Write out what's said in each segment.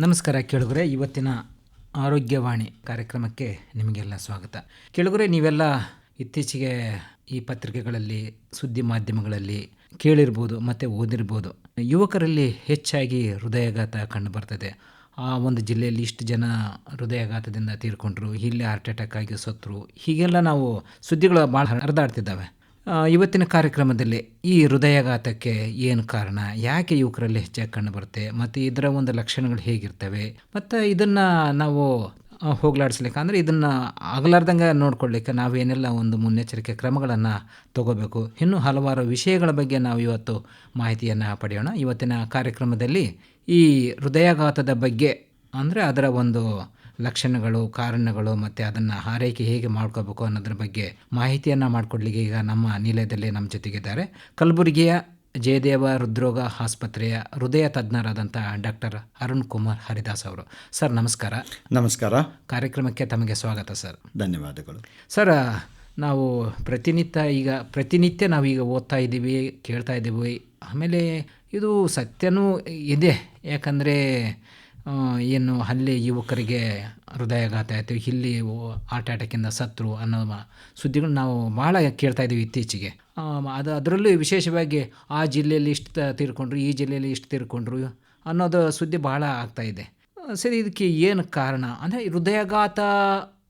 ನಮಸ್ಕಾರ ಕೇಳುಗರೆ, ಇವತ್ತಿನ ಆರೋಗ್ಯವಾಣಿ ಕಾರ್ಯಕ್ರಮಕ್ಕೆ ನಿಮಗೆಲ್ಲ ಸ್ವಾಗತ. ಕೇಳುಗರೆ, ನೀವೆಲ್ಲ ಇತ್ತೀಚೆಗೆ ಈ ಪತ್ರಿಕೆಗಳಲ್ಲಿ, ಸುದ್ದಿ ಮಾಧ್ಯಮಗಳಲ್ಲಿ ಕೇಳಿರ್ಬೋದು, ಮತ್ತು ಓದಿರ್ಬೋದು. ಯುವಕರಲ್ಲಿ ಹೆಚ್ಚಾಗಿ ಹೃದಯಾಘಾತ ಕಂಡು ಬರ್ತದೆ. ಆ ಒಂದು ಜಿಲ್ಲೆಯಲ್ಲಿ ಇಷ್ಟು ಜನ ಹೃದಯಾಘಾತದಿಂದ ತೀರ್ಕೊಂಡ್ರು, ಇಲ್ಲಿ ಹಾರ್ಟ್ ಅಟ್ಯಾಕ್ ಆಗಿ ಸತ್ರು, ಹೀಗೆಲ್ಲ ನಾವು ಸುದ್ದಿಗಳು ಭಾಳ ಹರಿದಾಡ್ತಿದ್ದಾವೆ. ಇವತ್ತಿನ ಕಾರ್ಯಕ್ರಮದಲ್ಲಿ ಈ ಹೃದಯಾಘಾತಕ್ಕೆ ಏನು ಕಾರಣ? ಯಾಕೆ ಯುವಕರಲ್ಲಿ ಹೆಚ್ಚಾಗಿ ಕಂಡು ಬರುತ್ತೆ? ಮತ್ತು ಇದರ ಒಂದು ಲಕ್ಷಣಗಳು ಹೇಗಿರ್ತವೆ? ಮತ್ತು ಇದನ್ನು ನಾವು ಹೋಗಲಾಡಿಸ್ಲಿಕ್ಕೆ ಅಂದರೆ ಇದನ್ನು ಆಗಲಾರ್ದಂಗೆ ನೋಡ್ಕೊಳ್ಳಿಕ್ಕೆ ನಾವೇನೆಲ್ಲ ಒಂದು ಮುನ್ನೆಚ್ಚರಿಕೆ ಕ್ರಮಗಳನ್ನು ತಗೋಬೇಕು. ಇನ್ನೂ ಹಲವಾರು ವಿಷಯಗಳ ಬಗ್ಗೆ ನಾವು ಇವತ್ತು ಮಾಹಿತಿಯನ್ನು ಪಡೆಯೋಣ. ಇವತ್ತಿನ ಕಾರ್ಯಕ್ರಮದಲ್ಲಿ ಈ ಹೃದಯಾಘಾತದ ಬಗ್ಗೆ ಅಂದರೆ ಅದರ ಒಂದು ಲಕ್ಷಣಗಳು ಕಾರಣಗಳು ಮತ್ತು ಅದನ್ನು ಆರೈಕೆ ಹೇಗೆ ಮಾಡ್ಕೋಬೇಕು ಅನ್ನೋದ್ರ ಬಗ್ಗೆ ಮಾಹಿತಿಯನ್ನು ಮಾಡಿಕೊಡ್ಲಿಕ್ಕೆ ಈಗ ನಮ್ಮ ನಿಲಯದಲ್ಲಿ ನಮ್ಮ ಜೊತೆಗಿದ್ದಾರೆ. ಕಲಬುರಗಿಯ ಜಯದೇವ ಹೃದ್ರೋಗ ಆಸ್ಪತ್ರೆಯ ಹೃದಯ ತಜ್ಞರಾದಂಥ ಡಾಕ್ಟರ್ ಅರುಣ್ ಕುಮಾರ್ ಹರಿದಾಸ್ ಅವರು. ಸರ್ ನಮಸ್ಕಾರ. ನಮಸ್ಕಾರ. ಕಾರ್ಯಕ್ರಮಕ್ಕೆ ತಮಗೆ ಸ್ವಾಗತ ಸರ್. ಧನ್ಯವಾದಗಳು. ಸರ್ ನಾವು ಪ್ರತಿನಿತ್ಯ ಈಗ ಪ್ರತಿನಿತ್ಯ ನಾವೀಗ ಓದ್ತಾ ಇದ್ದೀವಿ ಕೇಳ್ತಾ ಇದ್ದೀವಿ. ಆಮೇಲೆ ಇದು ಸತ್ಯನೂ ಇದೆ. ಯಾಕಂದರೆ ಏನು ಅಲ್ಲಿ ಯುವಕರಿಗೆ ಹೃದಯಾಘಾತ ಆಯಿತು, ಇಲ್ಲಿ ಹಾರ್ಟ್ ಅಟ್ಯಾಕಿಂದ ಸತ್ರು ಅನ್ನೋ ಸುದ್ದಿಗಳು ನಾವು ಭಾಳ ಕೇಳ್ತಾ ಇದ್ದೀವಿ ಇತ್ತೀಚೆಗೆ. ಅದು, ಅದರಲ್ಲೂ ವಿಶೇಷವಾಗಿ ಆ ಜಿಲ್ಲೆಯಲ್ಲಿ ಇಷ್ಟು ತೀರ್ಕೊಂಡ್ರು, ಈ ಜಿಲ್ಲೆಯಲ್ಲಿ ಇಷ್ಟು ತೀರ್ಕೊಂಡ್ರು ಅನ್ನೋದು ಸುದ್ದಿ ಭಾಳ ಆಗ್ತಾ ಇದೆ. ಸರಿ, ಇದಕ್ಕೆ ಏನು ಕಾರಣ? ಅಂದರೆ ಹೃದಯಾಘಾತ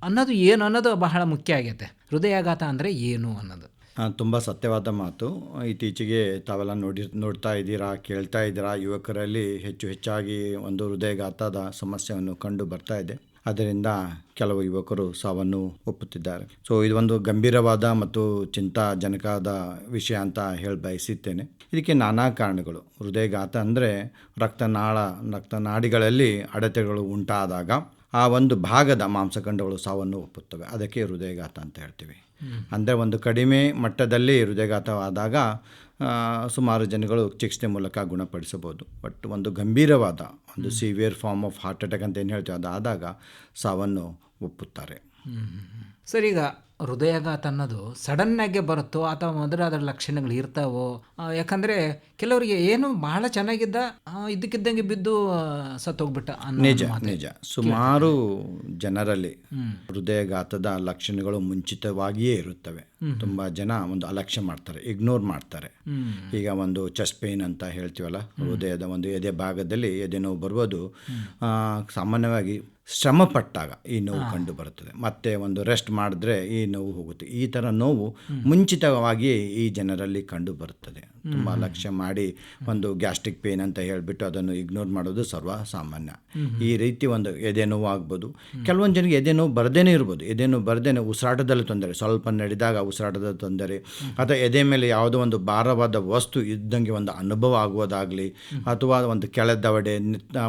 ಅನ್ನೋದು ಏನು ಅನ್ನೋದು ಬಹಳ ಮುಖ್ಯ ಆಗೈತೆ. ಹೃದಯಾಘಾತ ಅಂದರೆ ಏನು ಅನ್ನೋದು? ತುಂಬ ಸತ್ಯವಾದ ಮಾತು. ಇತ್ತೀಚೆಗೆ ತಾವೆಲ್ಲ ನೋಡಿ, ನೋಡ್ತಾ ಇದ್ದೀರಾ, ಕೇಳ್ತಾ ಇದ್ದೀರಾ, ಯುವಕರಲ್ಲಿ ಹೆಚ್ಚು ಹೆಚ್ಚಾಗಿ ಒಂದು ಹೃದಯಘಾತದ ಸಮಸ್ಯೆಯನ್ನು ಕಂಡು ಬರ್ತಾ ಇದೆ. ಅದರಿಂದ ಕೆಲವು ಯುವಕರು ಸಾವನ್ನು ಒಪ್ಪುತ್ತಿದ್ದಾರೆ. ಸೊ ಒಂದು ಗಂಭೀರವಾದ ಮತ್ತು ಚಿಂತಾಜನಕವಾದ ವಿಷಯ ಅಂತ ಹೇಳಿ ಬಯಸುತ್ತೇನೆ ಇದಕ್ಕೆ ನಾನಾ ಕಾರಣಗಳು. ಹೃದಯಘಾತ ಅಂದರೆ ರಕ್ತನಾಳ, ರಕ್ತನಾಡಿಗಳಲ್ಲಿ ಅಡೆತೆಗಳು ಉಂಟಾದಾಗ ಆ ಒಂದು ಭಾಗದ ಮಾಂಸಖಂಡಗಳು ಸಾವನ್ನು ಒಪ್ಪುತ್ತವೆ. ಅದಕ್ಕೆ ಹೃದಯಘಾತ ಅಂತ ಹೇಳ್ತೀವಿ. ಅಂದರೆ ಒಂದು ಕಡಿಮೆ ಮಟ್ಟದಲ್ಲಿ ಹೃದಯಘಾತವಾದಾಗ ಸುಮಾರು ಜನಗಳು ಚಿಕಿತ್ಸೆ ಮೂಲಕ ಗುಣಪಡಿಸಬಹುದು. ಬಟ್ ಒಂದು ಗಂಭೀರವಾದ ಒಂದು severe form of heart attack ಅಂತ ಏನು ಹೇಳ್ತೀವಿ ಅದಾದಾಗ ಆದಾಗ ಸಾವನ್ನು ಒಪ್ಪುತ್ತಾರೆ. ಸರ್ ಈಗ ಹೃದಯಾಘಾತ ಅನ್ನೋದು ಸಡನ್ನಾಗೆ ಬರುತ್ತೋ ಅಥವಾ ಮೊದಲು ಅದರ ಲಕ್ಷಣಗಳು ಇರ್ತಾವೋ ಯಾಕಂದ್ರೆ ಕೆಲವರಿಗೆ ಏನು ಬಹಳ ಚೆನ್ನಾಗಿದ್ದ ಇದಕ್ಕಿದ್ದಂಗೆ ಇದ್ದಕ್ಕಿದ್ದಂಗೆ ಬಿದ್ದು ಸತ್ತೋಗ್ಬಿಟ್ಟ ನಿಜ. ನಿಜ. ಸುಮಾರು ಜನರಲ್ಲಿ ಹೃದಯಾಘಾತದ ಲಕ್ಷಣಗಳು ಮುಂಚಿತವಾಗಿಯೇ ಇರುತ್ತವೆ. ತುಂಬಾ ಜನ ಒಂದು ಅಲಕ್ಷ್ಯ ಮಾಡ್ತಾರೆ ಇಗ್ನೋರ್ ಮಾಡ್ತಾರೆ. ಈಗ ಒಂದು ಚೆಸ್ಟ್ ಪೇನ್ ಅಂತ ಹೇಳ್ತೀವಲ್ಲ ಹೃದಯದ ಒಂದು ಎದೆ ಭಾಗದಲ್ಲಿ ಎದೆ ನೋವು ಬರ್ಬೋದು ಸಾಮಾನ್ಯವಾಗಿ ಶ್ರಮ ಪಟ್ಟಾಗ ಈ ನೋವು ಕಂಡು ಬರುತ್ತದೆ ಮತ್ತೆ ಒಂದು ರೆಸ್ಟ್ ಮಾಡಿದ್ರೆ ಈ ನೋವು ಹೋಗುತ್ತೆ. ಈ ಥರ ನೋವು ಮುಂಚಿತವಾಗಿ ಈ ಜನರಲ್ಲಿ ಕಂಡು ಬರುತ್ತದೆ ತುಂಬ ಲಕ್ಷ್ಯ ಮಾಡಿ ಒಂದು ಗ್ಯಾಸ್ಟ್ರಿಕ್ ಪೇನ್ ಅಂತ ಹೇಳಿಬಿಟ್ಟು ಅದನ್ನು ಇಗ್ನೋರ್ ಮಾಡೋದು ಸರ್ವ ಸಾಮಾನ್ಯ ಈ ರೀತಿ ಒಂದು ಎದೆ ನೋವು ಆಗ್ಬೋದು. ಕೆಲವೊಂದು ಜನಕ್ಕೆ ಎದೆ ನೋವು ಬರದೇನೆ ಇರ್ಬೋದು. ಎದೆ ನೋವು ಬರದೇನೆ ಉಸಿರಾಟದಲ್ಲಿ ತೊಂದರೆ. ಸ್ವಲ್ಪ ನಡೆದಾಗ ಉಸಿರಾಟದ ತೊಂದರೆ. ಅಥವಾ ಎದೆ ಮೇಲೆ ಯಾವುದೋ ಒಂದು ಭಾರವಾದ ವಸ್ತು ಇದ್ದಂಗೆ ಒಂದು ಅನುಭವ ಆಗುವುದಾಗಲಿ ಅಥವಾ ಒಂದು ಕೆಳದವಡೆ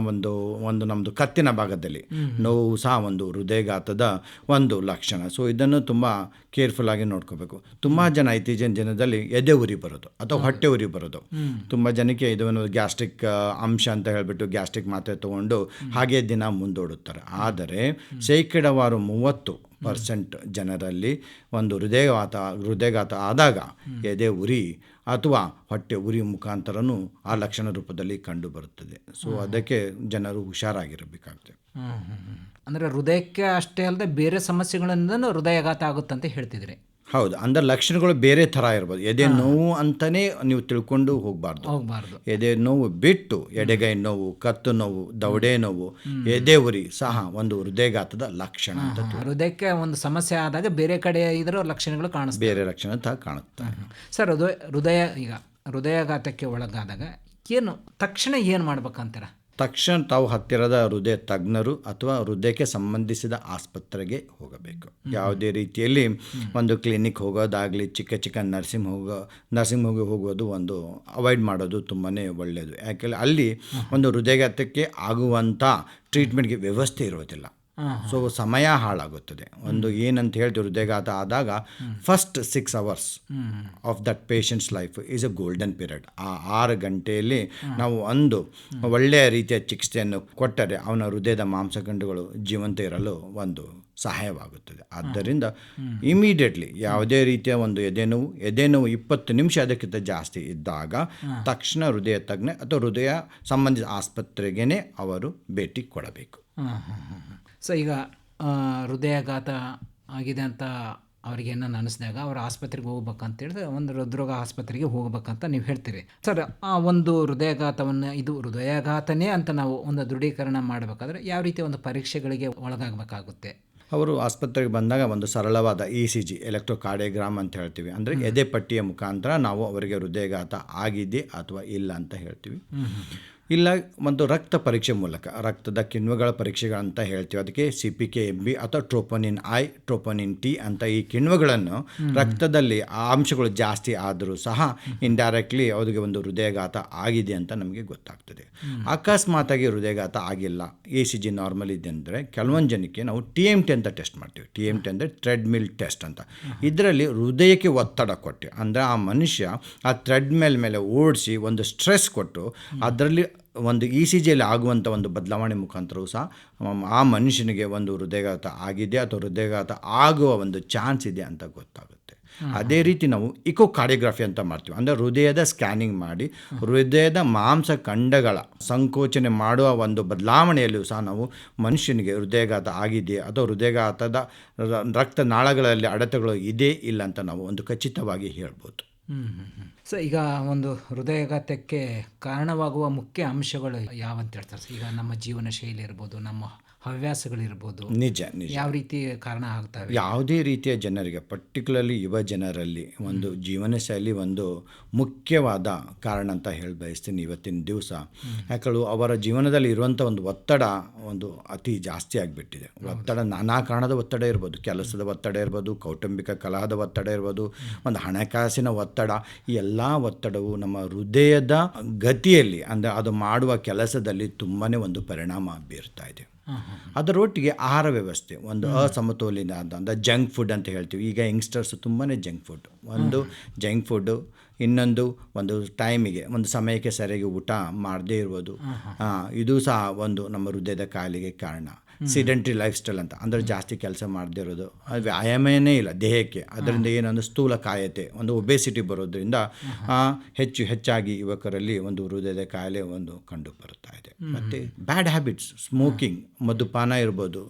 ಒಂದು ಒಂದು ನಮ್ಮದು ಕತ್ತಿನ ಭಾಗದಲ್ಲಿ ನೋವು ಸಹ ಒಂದು ಹೃದಯಘಾತದ ಒಂದು ಲಕ್ಷಣ. ಸೊ ಇದನ್ನು ತುಂಬ ಕೇರ್ಫುಲ್ ಆಗಿ ನೋಡ್ಕೋಬೇಕು. ತುಂಬ ಜನ ಇತ್ತೀಚಿನ ಜನದಲ್ಲಿ ಎದೆ ಉರಿ ಬರೋದು ಅಥವಾ ಹೊಟ್ಟೆ ಉರಿ ಬರೋದು. ತುಂಬ ಜನಕ್ಕೆ ಇದು ಒಂದು ಗ್ಯಾಸ್ಟ್ರಿಕ್ ಅಂಶ ಅಂತ ಹೇಳಿಬಿಟ್ಟು ಗ್ಯಾಸ್ಟ್ರಿಕ್ ಮಾತ್ರೆ ತಗೊಂಡು ಹಾಗೆ ದಿನ ಮುಂದೂಡುತ್ತಾರೆ. ಆದರೆ ಶೇಕಡವಾರು ಮೂವತ್ತು ಪರ್ಸೆಂಟ್ ಜನರಲ್ಲಿ ಒಂದು ಹೃದಯಘಾತ ಹೃದಯಘಾತ ಆದಾಗ ಎದೆ ಉರಿ ಅಥವಾ ಹೊಟ್ಟೆ ಉರಿ ಮುಖಾಂತರನೂ ಆ ಲಕ್ಷಣ ರೂಪದಲ್ಲಿ ಕಂಡು ಬರುತ್ತದೆ ಸೊ ಅದಕ್ಕೆ ಜನರು ಹುಷಾರಾಗಿರಬೇಕಾಗ್ತದೆ. ಅಂದ್ರೆ ಹೃದಯಕ್ಕೆ ಅಷ್ಟೇ ಅಲ್ಲದೆ ಬೇರೆ ಸಮಸ್ಯೆಗಳಿಂದ ಹೃದಯಾಘಾತ ಆಗುತ್ತೆ ಅಂತ ಹೇಳ್ತಿದ್ರಿ ಹೌದು ಅಂದರೆ ಲಕ್ಷಣಗಳು ಬೇರೆ ಥರ ಇರ್ಬೋದು. ಎದೆ ನೋವು ಅಂತಲೇ ನೀವು ತಿಳ್ಕೊಂಡು ಹೋಗಬಾರ್ದು. ಹೋಗ್ಬಾರ್ದು. ಎದೆ ನೋವು ಬಿಟ್ಟು ಎಡೆಗೈ ನೋವು ಕತ್ತು ನೋವು ದವಡೆ ನೋವು ಎದೆ ಉರಿ ಸಹ ಒಂದು ಹೃದಯಘಾತದ ಲಕ್ಷಣ ಅಂತ ಹೃದಯಕ್ಕೆ ಒಂದು ಸಮಸ್ಯೆ ಆದಾಗ ಬೇರೆ ಕಡೆ ಇದರ ಲಕ್ಷಣಗಳು ಕಾಣಿಸ್ತವೆ ಬೇರೆ ಲಕ್ಷಣ ತ ಕಾಣುತ್ತೆ. ಸರ್ ಅದು ಹೃದಯ ಈಗ ಹೃದಯಘಾತಕ್ಕೆ ಒಳಗಾದಾಗ ಏನು ತಕ್ಷಣ ಏನು ಮಾಡ್ಬೇಕಂತೀರ ತಕ್ಷಣ ತಾವು ಹತ್ತಿರದ ಹೃದಯ ತಜ್ಞರು ಅಥವಾ ಹೃದಯಕ್ಕೆ ಸಂಬಂಧಿಸಿದ ಆಸ್ಪತ್ರೆಗೆ ಹೋಗಬೇಕು. ಯಾವುದೇ ರೀತಿಯಲ್ಲಿ ಒಂದು ಕ್ಲಿನಿಕ್ ಹೋಗೋದಾಗಲಿ ಚಿಕ್ಕ ಚಿಕ್ಕ ನರ್ಸಿಂಗ್ ಹೋಗೋ ನರ್ಸಿಂಗ್ ಹೋಗಿ ಹೋಗೋದು ಒಂದು ಅವಾಯ್ಡ್ ಮಾಡೋದು ತುಂಬಾ ಒಳ್ಳೆಯದು ಯಾಕೆಂದರೆ ಅಲ್ಲಿ ಒಂದು ಹೃದಯಘಾತಕ್ಕೆ ಆಗುವಂಥ ಟ್ರೀಟ್ಮೆಂಟ್ಗೆ ವ್ಯವಸ್ಥೆ ಇರೋದಿಲ್ಲ. ಸೊ ಸಮಯ ಹಾಳಾಗುತ್ತದೆ. ಒಂದು ಏನಂತ ಹೇಳ್ತೀವಿ, ಹೃದಯಘಾತ ಆದಾಗ first six hours of that patient's life is a golden period ಆ ಆರು ಗಂಟೆಯಲ್ಲಿ ನಾವು ಒಂದು ಒಳ್ಳೆಯ ರೀತಿಯ ಚಿಕಿತ್ಸೆಯನ್ನು ಕೊಟ್ಟರೆ ಅವನ ಹೃದಯದ ಮಾಂಸಖಂಡಗಳು ಜೀವಂತ ಇರಲು ಒಂದು ಸಹಾಯವಾಗುತ್ತದೆ. ಆದ್ದರಿಂದ ಇಮಿಡಿಯೇಟ್ಲಿ ಯಾವುದೇ ರೀತಿಯ ಒಂದು ಎದೆನೋವು ಎದೆನೋವು ಇಪ್ಪತ್ತು ನಿಮಿಷ ಅದಕ್ಕಿಂತ ಜಾಸ್ತಿ ಇದ್ದಾಗ ತಕ್ಷಣ ಹೃದಯ ತಜ್ಞ ಅಥವಾ ಹೃದಯ ಸಂಬಂಧಿತ ಆಸ್ಪತ್ರೆಗೇ ಅವರು ಭೇಟಿ ಕೊಡಬೇಕು. ಸೊ ಈಗ ಹೃದಯಾಘಾತ ಆಗಿದೆ ಅಂತ ಅವ್ರಿಗೆ ಏನನ್ನ ಅನಿಸಿದಾಗ ಅವ್ರು ಆಸ್ಪತ್ರೆಗೆ ಹೋಗ್ಬೇಕಂತ ಹೇಳಿದ್ರೆ ಒಂದು ಹೃದ್ರೋಗ ಆಸ್ಪತ್ರೆಗೆ ಹೋಗ್ಬೇಕಂತ ನೀವು ಹೇಳ್ತೀರಿ. ಸರ್ ಆ ಒಂದು ಹೃದಯಾಘಾತವನ್ನು ಇದು ಹೃದಯಾಘಾತನೇ ಅಂತ ನಾವು ಒಂದು ದೃಢೀಕರಣ ಮಾಡಬೇಕಾದ್ರೆ ಯಾವ ರೀತಿ ಒಂದು ಪರೀಕ್ಷೆಗಳಿಗೆ ಒಳಗಾಗಬೇಕಾಗುತ್ತೆ? ಅವರು ಆಸ್ಪತ್ರೆಗೆ ಬಂದಾಗ ಒಂದು ಸರಳವಾದ ಇ ಸಿ ಜಿ ಎಲೆಕ್ಟ್ರೋಕಾರ್ಡಿಯೋಗ್ರಾಮ್ ಅಂತ ಹೇಳ್ತೀವಿ. ಅಂದರೆ ಎದೆ ಪಟ್ಟಿಯ ಮುಖಾಂತರ ನಾವು ಅವರಿಗೆ ಹೃದಯಘಾತ ಆಗಿದೆ ಅಥವಾ ಇಲ್ಲ ಅಂತ ಹೇಳ್ತೀವಿ. ಇಲ್ಲ ಒಂದು ರಕ್ತ ಪರೀಕ್ಷೆ ಮೂಲಕ ರಕ್ತದ ಕಿಣ್ವಗಳ ಪರೀಕ್ಷೆಗಳಂತ ಹೇಳ್ತೀವಿ. ಅದಕ್ಕೆ C P K M B ಅಥವಾ ಟ್ರೋಪೋನಿನ್ ಐ ಟ್ರೋಪೋನಿನ್ ಟಿ ಅಂತ ಈ ಕಿಣ್ವಗಳನ್ನು ರಕ್ತದಲ್ಲಿ ಆ ಅಂಶಗಳು ಜಾಸ್ತಿ ಆದರೂ ಸಹ ಇಂಡೈರೆಕ್ಟ್ಲಿ ಅವರಿಗೆ ಒಂದು ಹೃದಯಘಾತ ಆಗಿದೆ ಅಂತ ನಮಗೆ ಗೊತ್ತಾಗ್ತದೆ. ಅಕಸ್ಮಾತಾಗಿ ಹೃದಯಘಾತ ಆಗಿಲ್ಲ. ಎ ಸಿ ಜಿ ನಾರ್ಮಲ್ ಇದೆ ಅಂದರೆ ಕೆಲವೊಂದು ಜನಕ್ಕೆ ನಾವು ಟಿ ಎಂ ಟಿ ಅಂತ ಟೆಸ್ಟ್ ಮಾಡ್ತೀವಿ. ಟಿ ಎಂ ಟಿ ಅಂದರೆ ಟ್ರೆಡ್ಮಿಲ್ ಟೆಸ್ಟ್ ಅಂತ. ಇದರಲ್ಲಿ ಹೃದಯಕ್ಕೆ ಒತ್ತಡ ಕೊಟ್ಟು ಅಂದರೆ ಆ ಮನುಷ್ಯ ಆ ಥ್ರೆಡ್ಮಿಲ್ ಮೇಲೆ ಓಡಿಸಿ ಒಂದು ಸ್ಟ್ರೆಸ್ ಕೊಟ್ಟು ಅದರಲ್ಲಿ ಒಂದು ಇ ಸಿ ಜಿಯಲ್ಲಿ ಆಗುವಂಥ ಒಂದು ಬದಲಾವಣೆ ಮುಖಾಂತರವೂ ಸಹ ಆ ಮನುಷ್ಯನಿಗೆ ಒಂದು ಹೃದಯಘಾತ ಆಗಿದೆ ಅಥವಾ ಹೃದಯಘಾತ ಆಗುವ ಒಂದು ಚಾನ್ಸ್ ಇದೆ ಅಂತ ಗೊತ್ತಾಗುತ್ತೆ. ಅದೇ ರೀತಿ ನಾವು ಇಕೋ ಕಾರ್ಡಿಯೋಗ್ರಫಿ ಅಂತ ಮಾಡ್ತೀವಿ. ಅಂದರೆ ಹೃದಯದ ಸ್ಕ್ಯಾನಿಂಗ್ ಮಾಡಿ ಹೃದಯದ ಮಾಂಸ ಖಂಡಗಳ ಸಂಕೋಚನೆ ಮಾಡುವ ಒಂದು ಬದಲಾವಣೆಯಲ್ಲೂ ಸಹ ನಾವು ಮನುಷ್ಯನಿಗೆ ಹೃದಯಘಾತ ಆಗಿದೆ ಅಥವಾ ಹೃದಯಘಾತದ ರಕ್ತನಾಳಗಳಲ್ಲಿ ಅಡೆತಗಳು ಇದೆ ಇಲ್ಲ ಅಂತ ನಾವು ಒಂದು ಖಚಿತವಾಗಿ ಹೇಳ್ಬೋದು. ಸೊ ಈಗ ಒಂದು ಹೃದಯಾಘಾತಕ್ಕೆ ಕಾರಣವಾಗುವ ಮುಖ್ಯ ಅಂಶಗಳು ಯಾವಂತ ಹೇಳ್ತಾರೆ? ಈಗ ನಮ್ಮ ಜೀವನ ಶೈಲಿ ಇರ್ಬೋದು, ನಮ್ಮ ಹವ್ಯಾಸಗಳಿರ್ಬೋದು. ನಿಜ ನಿಜ. ಯಾವ ರೀತಿ ಕಾರಣ ಆಗ್ತವೆ? ಯಾವುದೇ ರೀತಿಯ ಜನರಿಗೆ ಪರ್ಟಿಕ್ಯುಲರ್ಲಿ ಯುವ ಜನರಲ್ಲಿ ಒಂದು ಜೀವನ ಶೈಲಿ ಒಂದು ಮುಖ್ಯವಾದ ಕಾರಣ ಅಂತ ಹೇಳಿ ಬಯಸ್ತೀನಿ ಇವತ್ತಿನ ದಿವಸ. ಯಾಕಳು ಅವರ ಜೀವನದಲ್ಲಿ ಇರುವಂಥ ಒಂದು ಒತ್ತಡ ಒಂದು ಅತಿ ಜಾಸ್ತಿ ಆಗಿಬಿಟ್ಟಿದೆ. ಒತ್ತಡ ನಾನಾ ಕಾರಣದ ಒತ್ತಡ ಇರ್ಬೋದು. ಕೆಲಸದ ಒತ್ತಡ ಇರ್ಬೋದು ಕೌಟುಂಬಿಕ ಕಲಹದ ಒತ್ತಡ ಇರ್ಬೋದು ಒಂದು ಹಣಕಾಸಿನ ಒತ್ತಡ ಈ ಎಲ್ಲ ಒತ್ತಡವು ನಮ್ಮ ಹೃದಯದ ಗತಿಯಲ್ಲಿ ಅಂದರೆ ಅದು ಮಾಡುವ ಕೆಲಸದಲ್ಲಿ ತುಂಬಾ ಒಂದು ಪರಿಣಾಮ ಬೀರ್ತಾ ಇದೆ. ಅದರೊಟ್ಟಿಗೆ ಆಹಾರ ವ್ಯವಸ್ಥೆ ಒಂದು ಅಸಮತೋಲಿನ ಅಂತ ಅಂದರೆ ಜಂಕ್ ಫುಡ್ ಅಂತ ಹೇಳ್ತೀವಿ. ಈಗ ಯಂಗ್ಸ್ಟರ್ಸ್ ತುಂಬಾ ಜಂಕ್ ಫುಡ್. ಒಂದು ಜಂಕ್ ಫುಡ್ಡು ಇನ್ನೊಂದು ಒಂದು ಟೈಮಿಗೆ ಒಂದು ಸಮಯಕ್ಕೆ ಸರಿಯಾಗಿ ಊಟ ಮಾಡದೇ ಇರ್ಬೋದು. ಇದು ಸಹ ಒಂದು ನಮ್ಮ ಹೃದಯದ ಕಾಯಿಲೆಗೆ ಕಾರಣ. ಸಿಡೆಂಟ್ರಿ ಲೈಫ್ ಸ್ಟೈಲ್ ಅಂತ. ಅಂದರೆ ಜಾಸ್ತಿ ಕೆಲಸ ಮಾಡದೇ ಇರೋದು ಅದು ವ್ಯಾಯಾಮನೇ ಇಲ್ಲ ದೇಹಕ್ಕೆ. ಅದರಿಂದ ಏನೊಂದು ಸ್ಥೂಲ ಕಾಯತೆ ಒಂದು ಒಬೆಸಿಟಿ ಬರೋದ್ರಿಂದ ಹೆಚ್ಚು ಹೆಚ್ಚಾಗಿ ಯುವಕರಲ್ಲಿ ಒಂದು ಹೃದಯದ ಕಾಯಿಲೆ ಒಂದು ಕಂಡು ಬರುತ್ತಾ ಇದೆ. ಮತ್ತು ಬ್ಯಾಡ್ ಹ್ಯಾಬಿಟ್ಸ್ ಸ್ಮೋಕಿಂಗ್ ಮಧುಪಾನ ಇರ್ಬೋದು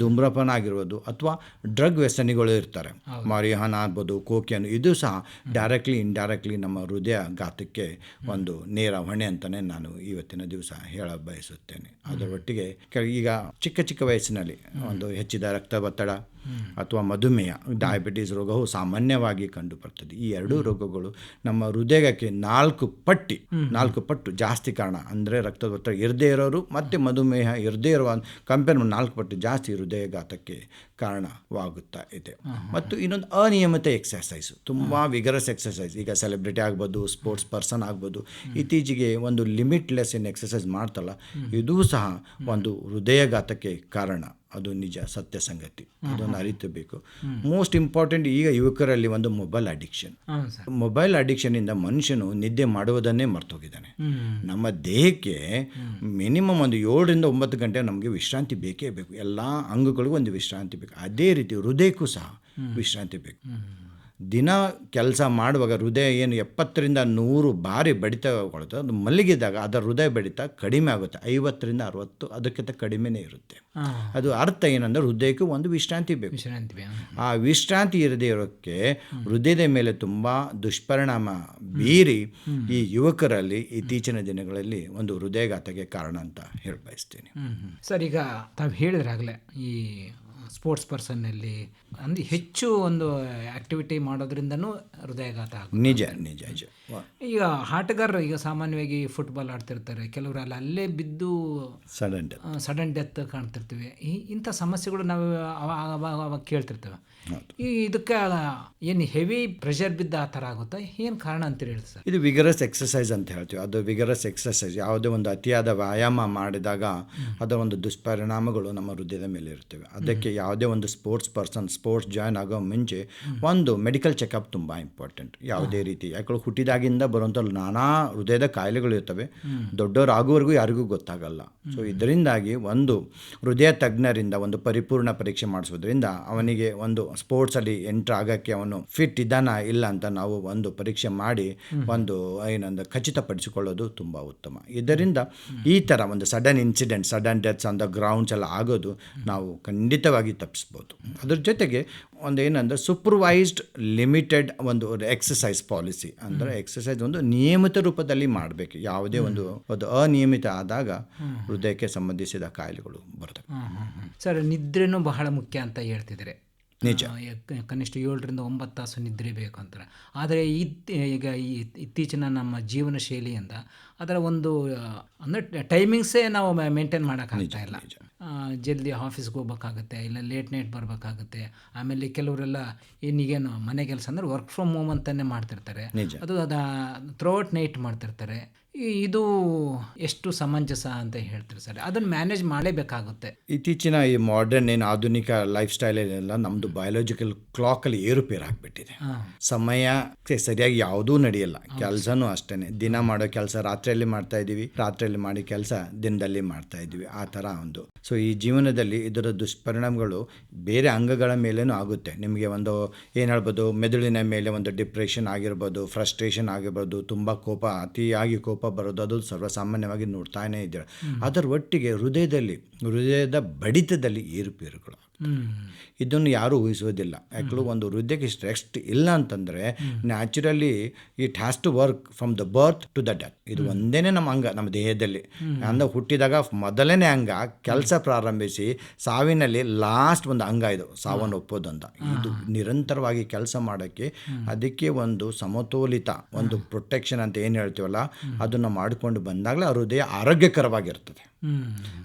ಧೂಮ್ರಪಾನ ಆಗಿರ್ಬೋದು ಅಥವಾ ಡ್ರಗ್ ವ್ಯಸನಿಗಳು ಇರ್ತಾರೆ. ಮಾರಿಹಾನ ಆಗ್ಬೋದು ಕೋಕಿಯನ್ ಇದು ಸಹ ಡೈರೆಕ್ಟ್ಲಿ ಇಂಡೈರೆಕ್ಟ್ಲಿ ನಮ್ಮ ಹೃದಯ ಘಾತಕ್ಕೆ ಒಂದು ನೇರ ಹೊಣೆ ಅಂತಲೇ ನಾನು ಇವತ್ತಿನ ದಿವಸ ಹೇಳ ಬಯಸುತ್ತೇನೆ ಅದರ ಒಟ್ಟಿಗೆ ಈಗ ಚಿಕ್ಕ ಚಿಕ್ಕ ವಯಸ್ಸಿನಲ್ಲಿ. ಒಂದು ಹೆಚ್ಚಿದ ರಕ್ತ ಒತ್ತಡ. ಅಥವಾ ಮಧುಮೇಹ ಡಯಾಬಿಟೀಸ್ ರೋಗವು ಸಾಮಾನ್ಯವಾಗಿ ಕಂಡು ಬರ್ತದೆ ಈ ಎರಡೂ ರೋಗಗಳು ನಮ್ಮ ಹೃದಯಕ್ಕೆ ನಾಲ್ಕು ಪಟ್ಟಿ ನಾಲ್ಕು ಪಟ್ಟು ಜಾಸ್ತಿ ಕಾರಣ. ಅಂದರೆ ರಕ್ತದ ಒತ್ತಡ ಇರದೇ ಇರೋರು ಮತ್ತು ಮಧುಮೇಹ ಇರದೇ ಇರುವ ಕಂಪೇರ್ ನಾಲ್ಕು ಪಟ್ಟು ಜಾಸ್ತಿ ಹೃದಯಘಾತಕ್ಕೆ ಕಾರಣವಾಗುತ್ತಾ ಇದೆ. ಮತ್ತು ಇನ್ನೊಂದು ಅನಿಯಮಿತ ಎಕ್ಸಸೈಸು ತುಂಬ ವಿಗರಸ್ ಎಕ್ಸರ್ಸೈಸ್ ಈಗ ಸೆಲೆಬ್ರಿಟಿ ಆಗ್ಬೋದು ಸ್ಪೋರ್ಟ್ಸ್ ಪರ್ಸನ್ ಆಗ್ಬೋದು ಇತ್ತೀಚೆಗೆ ಒಂದು ಲಿಮಿಟ್ಲೆಸ್ ಇನ್ ಎಕ್ಸರ್ಸೈಸ್ ಮಾಡ್ತಲ್ಲ ಇದೂ ಸಹ ಒಂದು ಹೃದಯಘಾತಕ್ಕೆ ಕಾರಣ. ಅದು ನಿಜ ಸತ್ಯ ಸಂಗತಿ. ಅದನ್ನು ಅರಿತಬೇಕು. ಮೋಸ್ಟ್ ಇಂಪಾರ್ಟೆಂಟ್ ಈಗ ಯುವಕರಲ್ಲಿ ಒಂದು ಮೊಬೈಲ್ ಅಡಿಕ್ಷನ್ ಮೊಬೈಲ್ ಮೊಬೈಲ್ ಅಡಿಕ್ಷನಿಂದ ಮನುಷ್ಯನು ನಿದ್ದೆ ಮಾಡುವುದನ್ನೇ ಮರ್ತೋಗಿದ್ದಾನೆ. ನಮ್ಮ ದೇಹಕ್ಕೆ ಮಿನಿಮಮ್ ಒಂದು ಏಳರಿಂದ ಒಂಬತ್ತು ಗಂಟೆ ನಮಗೆ ವಿಶ್ರಾಂತಿ ಬೇಕೇ ಬೇಕು. ಎಲ್ಲ ಅಂಗಗಳಿಗೂ ಒಂದು ವಿಶ್ರಾಂತಿ ಬೇಕು. ಅದೇ ರೀತಿ ಹೃದಯಕ್ಕೂ ಸಹ ವಿಶ್ರಾಂತಿ ಬೇಕು. ದಿನ ಕೆಲಸ ಮಾಡುವಾಗ ಹೃದಯ ಏನು ಎಪ್ಪತ್ತರಿಂದ ನೂರು ಬಾರಿ ಬಡಿತ ಕೊಡುತ್ತೆ ಅದು ಮಲಗಿದಾಗ ಅದರ ಹೃದಯ ಬಡಿತ ಕಡಿಮೆ ಆಗುತ್ತೆ. ಐವತ್ತರಿಂದ ಅರವತ್ತು ಅದಕ್ಕಿಂತ ಕಡಿಮೆನೇ ಇರುತ್ತೆ. ಅದು ಅರ್ಥ ಏನಂದ್ರೆ ಹೃದಯಕ್ಕೆ ಒಂದು ವಿಶ್ರಾಂತಿ ಬೇಕು. ವಿಶ್ರಾಂತಿ ಆ ವಿಶ್ರಾಂತಿ ಇರದೇ ಇರೋಕ್ಕೆ ಹೃದಯದ ಮೇಲೆ ತುಂಬ ದುಷ್ಪರಿಣಾಮ ಬೀರಿ ಈ ಯುವಕರಲ್ಲಿ ಇತ್ತೀಚಿನ ದಿನಗಳಲ್ಲಿ ಒಂದು ಹೃದಯಘಾತಕ್ಕೆ ಕಾರಣ ಅಂತ ಹೇಳಿ ಬಯಸ್ತೇನೆ. ಸರ್ ಈಗ ತಾವು ಹೇಳಿದ್ರಾಗಲೇ ಈ ಸ್ಪೋರ್ಟ್ಸ್ ಪರ್ಸನ್ನಲ್ಲಿ ಅಂದರೆ ಹೆಚ್ಚು ಒಂದು ಆ್ಯಕ್ಟಿವಿಟಿ ಮಾಡೋದ್ರಿಂದನೂ ಹೃದಯಾಘಾತ ಆಗುತ್ತೆ. ನಿಜ ನಿಜ ನಿಜ. ಈಗ ಆಟಗಾರರು ಈಗ ಸಾಮಾನ್ಯವಾಗಿ ಫುಟ್ಬಾಲ್ ಆಡ್ತಿರ್ತಾರೆ. ಕೆಲವರು ಅಲ್ಲಿ ಅಲ್ಲೇ ಬಿದ್ದು ಸಡನ್ ಡೆತ್ ಸಡನ್ ಡೆತ್ ಕಾಣ್ತಿರ್ತೀವಿ. ಈ ಇಂಥ ಸಮಸ್ಯೆಗಳು ನಾವು ಅವ- ಅವಾಗ ಅವಾಗ ಕೇಳ್ತಿರ್ತೇವೆ. ಈ ಇದಕ್ಕೆ ಏನು ಹೆವಿ ಪ್ರೆಷರ್ ಬಿದ್ದ ಆ ಥರ ಆಗುತ್ತಾ? ಏನು ಕಾರಣ ಅಂತ ಹೇಳಿ ಸರ್? ಇದು ವಿಗರಸ್ ಎಕ್ಸಸೈಸ್ ಅಂತ ಹೇಳ್ತೀವಿ. ಅದು ವಿಗರಸ್ ಎಕ್ಸಸೈಸ್ ಯಾವುದೇ ಒಂದು ಅತಿಯಾದ ವ್ಯಾಯಾಮ ಮಾಡಿದಾಗ ಅದರ ಒಂದು ದುಷ್ಪರಿಣಾಮಗಳು ನಮ್ಮ ಹೃದಯದ ಮೇಲೆ ಇರ್ತವೆ ಅದಕ್ಕೆ ಯಾವುದೇ ಒಂದು ಸ್ಪೋರ್ಟ್ಸ್ ಪರ್ಸನ್ ಸ್ಪೋರ್ಟ್ಸ್ ಜಾಯ್ನ್ ಆಗೋ ಮುಂಚೆ ಒಂದು ಮೆಡಿಕಲ್ ಚೆಕಪ್ ತುಂಬ ಇಂಪಾರ್ಟೆಂಟ್ ಯಾವುದೇ ರೀತಿ. ಯಾಕಂದ್ರೆ ಹುಟ್ಟಿದಾಗಿಂದ ಬರುವಂಥ ನಾನಾ ಹೃದಯದ ಕಾಯಿಲೆಗಳು ಇರ್ತವೆ. ದೊಡ್ಡವರು ಆಗುವವರೆಗೂ ಯಾರಿಗೂ ಗೊತ್ತಾಗಲ್ಲ. ಸೊ ಇದರಿಂದಾಗಿ ಒಂದು ಹೃದಯ ತಜ್ಞರಿಂದ ಒಂದು ಪರಿಪೂರ್ಣ ಪರೀಕ್ಷೆ ಮಾಡಿಸೋದ್ರಿಂದ ಅವನಿಗೆ ಒಂದು ಸ್ಪೋರ್ಟ್ಸಲ್ಲಿ ಎಂಟರ್ ಆಗೋಕ್ಕೆ ಅವನು ಫಿಟ್ ಇದ್ದಾನಾ ಇಲ್ಲ ಅಂತ ನಾವು ಒಂದು ಪರೀಕ್ಷೆ ಮಾಡಿ ಒಂದು ಏನಂದ್ರೆ ಖಚಿತಪಡಿಸಿಕೊಳ್ಳೋದು ತುಂಬ ಉತ್ತಮ. ಇದರಿಂದ ಈ ಥರ ಒಂದು sudden incident sudden deaths on the grounds ಎಲ್ಲ ಆಗೋದು ನಾವು ಖಂಡಿತವಾಗಿ ತಪ್ಪಿಸ್ಬೋದು. ಅದ್ರ ಜೊತೆಗೆ ಒಂದು ಏನಂದ್ರೆ ಸೂಪರ್ವೈಸ್ಡ್ ಲಿಮಿಟೆಡ್ ಒಂದು ಎಕ್ಸಸೈಸ್ ಪಾಲಿಸಿ ಅಂದರೆ ಎಕ್ಸಸೈಸ್ ಒಂದು ನಿಯಮಿತ ರೂಪದಲ್ಲಿ ಮಾಡಬೇಕು. ಯಾವುದೇ ಒಂದು ಒಂದು ಅನಿಯಮಿತ ಆದಾಗ ಹೃದಯಕ್ಕೆ ಸಂಬಂಧಿಸಿದ ಕಾಯಿಲೆಗಳು ಬರ್ತವೆ. ಸರ್, ನಿದ್ರೆನೂ ಬಹಳ ಮುಖ್ಯ ಅಂತ ಹೇಳ್ತಿದ್ದಾರೆ. ನಿಜ. ಕನಿಷ್ಠ ಏಳರಿಂದ ಒಂಬತ್ತು ತಾಸು ನಿದ್ರೆ ಬೇಕು ಅಂತಾರೆ. ಆದರೆ ಈಗ ಈ ಇತ್ತೀಚಿನ ನಮ್ಮ ಜೀವನ ಶೈಲಿಯಿಂದ ಅದರ ಒಂದು ಅಂದರೆ ಟೈಮಿಂಗ್ಸೇ ನಾವು ಮೇಂಟೈನ್ ಮಾಡೋಕ್ಕಾಗ್ತಾ ಇಲ್ಲ. ಜಲ್ದಿ ಆಫೀಸ್ಗೆ ಹೋಗ್ಬೇಕಾಗತ್ತೆ ಇಲ್ಲ ಲೇಟ್ ನೈಟ್ ಬರಬೇಕಾಗತ್ತೆ ಆಮೇಲೆ ಕೆಲವರೆಲ್ಲ ಏನೀಗೇನು ಮನೆ ಕೆಲಸ ಅಂದರೆ ವರ್ಕ್ ಫ್ರಮ್ ಹೋಮ್ ಅಂತಲೇ ಮಾಡ್ತಿರ್ತಾರೆ. ಅದು ಅದ ನೈಟ್ ಮಾಡ್ತಿರ್ತಾರೆ. ಇದು ಎಷ್ಟು ಸಮಂಜಸ ಅಂತ ಹೇಳ್ತೀರಿ ಸರ್? ಅದನ್ನ ಮ್ಯಾನೇಜ್ ಮಾಡಲೇಬೇಕಾಗುತ್ತೆ. ಇತ್ತೀಚಿನ ಈ ಮಾಡರ್ನ್ ಏನು ಆಧುನಿಕ ಲೈಫ್ ಸ್ಟೈಲ್ ಏನೆಲ್ಲ ನಮ್ಮದು ಕ್ಲಾಕ್ ಕ್ಲಾಕಲ್ಲಿ ಏರುಪೇರು ಆಗಿಬಿಟ್ಟಿದೆ. ಸಮಯಕ್ಕೆ ಸರಿಯಾಗಿ ಯಾವುದೂ ನಡೆಯಲ್ಲ. ಕೆಲಸನೂ ಅಷ್ಟೇನೆ. ದಿನ ಮಾಡೋ ಕೆಲಸ ರಾತ್ರಿಯಲ್ಲಿ ಮಾಡ್ತಾ ಇದ್ದೀವಿ. ರಾತ್ರಿಯಲ್ಲಿ ಮಾಡಿ ಕೆಲಸ ದಿನದಲ್ಲಿ ಮಾಡ್ತಾ ಇದ್ದೀವಿ. ಆ ಥರ ಒಂದು. ಸೊ ಈ ಜೀವನದಲ್ಲಿ ಇದರ ದುಷ್ಪರಿಣಾಮಗಳು ಬೇರೆ ಅಂಗಗಳ ಮೇಲೇನೂ ಆಗುತ್ತೆ. ನಿಮಗೆ ಒಂದು ಏನು ಹೇಳ್ಬೋದು ಮೆದುಳಿನ ಮೇಲೆ ಒಂದು ಡಿಪ್ರೆಷನ್ ಆಗಿರ್ಬೋದು ಫ್ರಸ್ಟ್ರೇಷನ್ ಆಗಿರ್ಬೋದು ತುಂಬ ಕೋಪ ಅತಿಯಾಗಿ ಕೋಪ ಬರೋದು ಅದು ಸರ್ವಸಾಮಾನ್ಯವಾಗಿ ನೋಡ್ತಾನೇ ಇದ್ದೀರ ಅದರ ಒಟ್ಟಿಗೆ ಹೃದಯದಲ್ಲಿ ಹೃದಯದ ಬಡಿತದಲ್ಲಿ ಏರುಪೇರುಗಳು ಇದನ್ನು ಯಾರೂ ಊಹಿಸೋದಿಲ್ಲ ಯಾಕಲು ಒಂದು ಹೃದಯಕ್ಕೆ ರೆಸ್ಟ್ ಇಲ್ಲ ಅಂತಂದರೆ naturally it has to work from the birth to the death. ಇದು ಒಂದೇ ನಮ್ಮ ಅಂಗ ನಮ್ಮ ದೇಹದಲ್ಲಿ. ಅಂದ ಹುಟ್ಟಿದಾಗ ಮೊದಲನೇ ಅಂಗ ಕೆಲಸ ಪ್ರಾರಂಭಿಸಿ ಸಾವಿನಲ್ಲಿ ಲಾಸ್ಟ್ ಒಂದು ಅಂಗ ಇದು ಸಾವನ್ನು ಒಪ್ಪೋದು ಅಂತ ಇದು ನಿರಂತರವಾಗಿ ಕೆಲಸ ಮಾಡೋಕ್ಕೆ ಅದಕ್ಕೆ ಒಂದು ಸಮತೋಲಿತ ಒಂದು ಪ್ರೊಟೆಕ್ಷನ್ ಅಂತ ಏನು ಹೇಳ್ತೀವಲ್ಲ ಅದನ್ನು ಮಾಡಿಕೊಂಡು ಬಂದಾಗಲೇ ಆ ಹೃದಯ ಆರೋಗ್ಯಕರವಾಗಿರ್ತದೆ.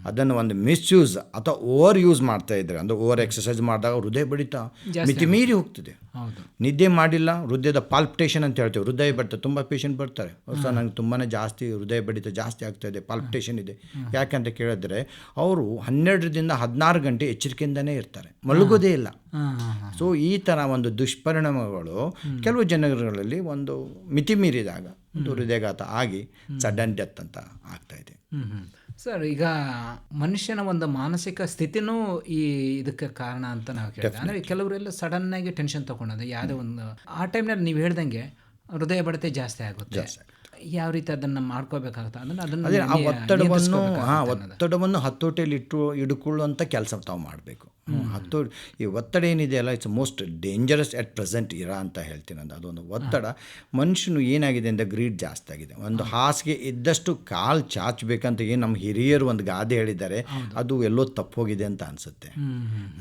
ಅದನ್ನು ಒಂದು ಮಿಸ್ಯೂಸ್ ಅಥವಾ ಓವರ್ ಯೂಸ್ ಮಾಡ್ತಾ ಇದ್ರೆ ಅಂದರೆ ಓವರ್ ಎಕ್ಸಸೈಸ್ ಮಾಡಿದಾಗ ಹೃದಯ ಬಡಿತ ಮಿತಿ ಮೀರಿ ಹೋಗ್ತದೆ. ನಿದ್ದೆ ಮಾಡಿಲ್ಲ ಹೃದಯದ ಪಾಲ್ಪಿಟೇಷನ್ ಅಂತ ಹೇಳ್ತೀವಿ. ಹೃದಯ ಬಡಿತ ತುಂಬ ಪೇಷಂಟ್ ಬರ್ತಾರೆ. ಸರ್ ನಂಗೆ ತುಂಬಾ ಜಾಸ್ತಿ ಹೃದಯ ಬಡಿತ ಜಾಸ್ತಿ ಆಗ್ತಾ ಇದೆ ಪಾಲ್ಪಿಟೇಷನ್ ಇದೆ. ಯಾಕಂತ ಕೇಳಿದ್ರೆ ಅವರು ಹನ್ನೆರಡರಿಂದ ಹದಿನಾರು ಗಂಟೆ ಎಚ್ಚರಿಕೆಯಿಂದನೇ ಇರ್ತಾರೆ. ಮಲಗೋದೇ ಇಲ್ಲ. ಸೊ ಈ ತರ ಒಂದು ದುಷ್ಪರಿಣಾಮಗಳು ಕೆಲವು ಜನಗಳಲ್ಲಿ ಒಂದು ಮಿತಿ ಮೀರಿದಾಗ ಒಂದು ಹೃದಯಘಾತ ಆಗಿ ಸಡನ್ ಡೆತ್ ಅಂತ ಆಗ್ತಾ ಇದೆ. ಸರ್ ಈಗ ಮನುಷ್ಯನ ಒಂದು ಮಾನಸಿಕ ಸ್ಥಿತಿನೂ ಈ ಇದಕ್ಕೆ ಕಾರಣ ಅಂತ ನಾವು ಕೇಳಿದೆ ಅಂದರೆ ಕೆಲವರೆಲ್ಲ ಸಡನ್ನಾಗಿ ಟೆನ್ಷನ್ ತಗೊಳೋದು ಯಾವುದೇ ಒಂದು ಆ ಟೈಮ್ನಲ್ಲಿ ನೀವು ಹೇಳ್ದಂಗೆ ಹೃದಯ ಬಡತೆ ಜಾಸ್ತಿ ಆಗುತ್ತೆ. ಯಾವ ರೀತಿ ಅದನ್ನು ಮಾಡ್ಕೋಬೇಕಾಗುತ್ತೆ? ಅದನ್ನು ಅದನ್ನು ಅದೇ ಆ ಒತ್ತಡವನ್ನು ಹಾ. ಒತ್ತಡವನ್ನು ಹತ್ತೋಟೆಯಲ್ಲಿ ಇಟ್ಟು ಹಿಡ್ಕೊಳ್ಳುವಂಥ ಕೆಲಸ ತಾವು ಮಾಡಬೇಕು. ಹತ್ತು ಈ ಒತ್ತಡ ಏನಿದೆಯಲ್ಲ it's most dangerous at present ಇರ ಅಂತ ಹೇಳ್ತೀನಿ ಅದು ಅದೊಂದು ಒತ್ತಡ. ಮನುಷ್ಯನು ಏನಾಗಿದೆ ಅಂದರೆ ಗ್ರೀಡ್ ಜಾಸ್ತಿ ಆಗಿದೆ. ಒಂದು ಹಾಸಿಗೆ ಇದ್ದಷ್ಟು ಕಾಲು ಚಾಚಬೇಕಂತ ಏನು ನಮ್ಮ ಹಿರಿಯರು ಒಂದು ಗಾದೆ ಹೇಳಿದ್ದಾರೆ ಅದು ಎಲ್ಲೋ ತಪ್ಪು ಹೋಗಿದೆ ಅಂತ ಅನಿಸುತ್ತೆ.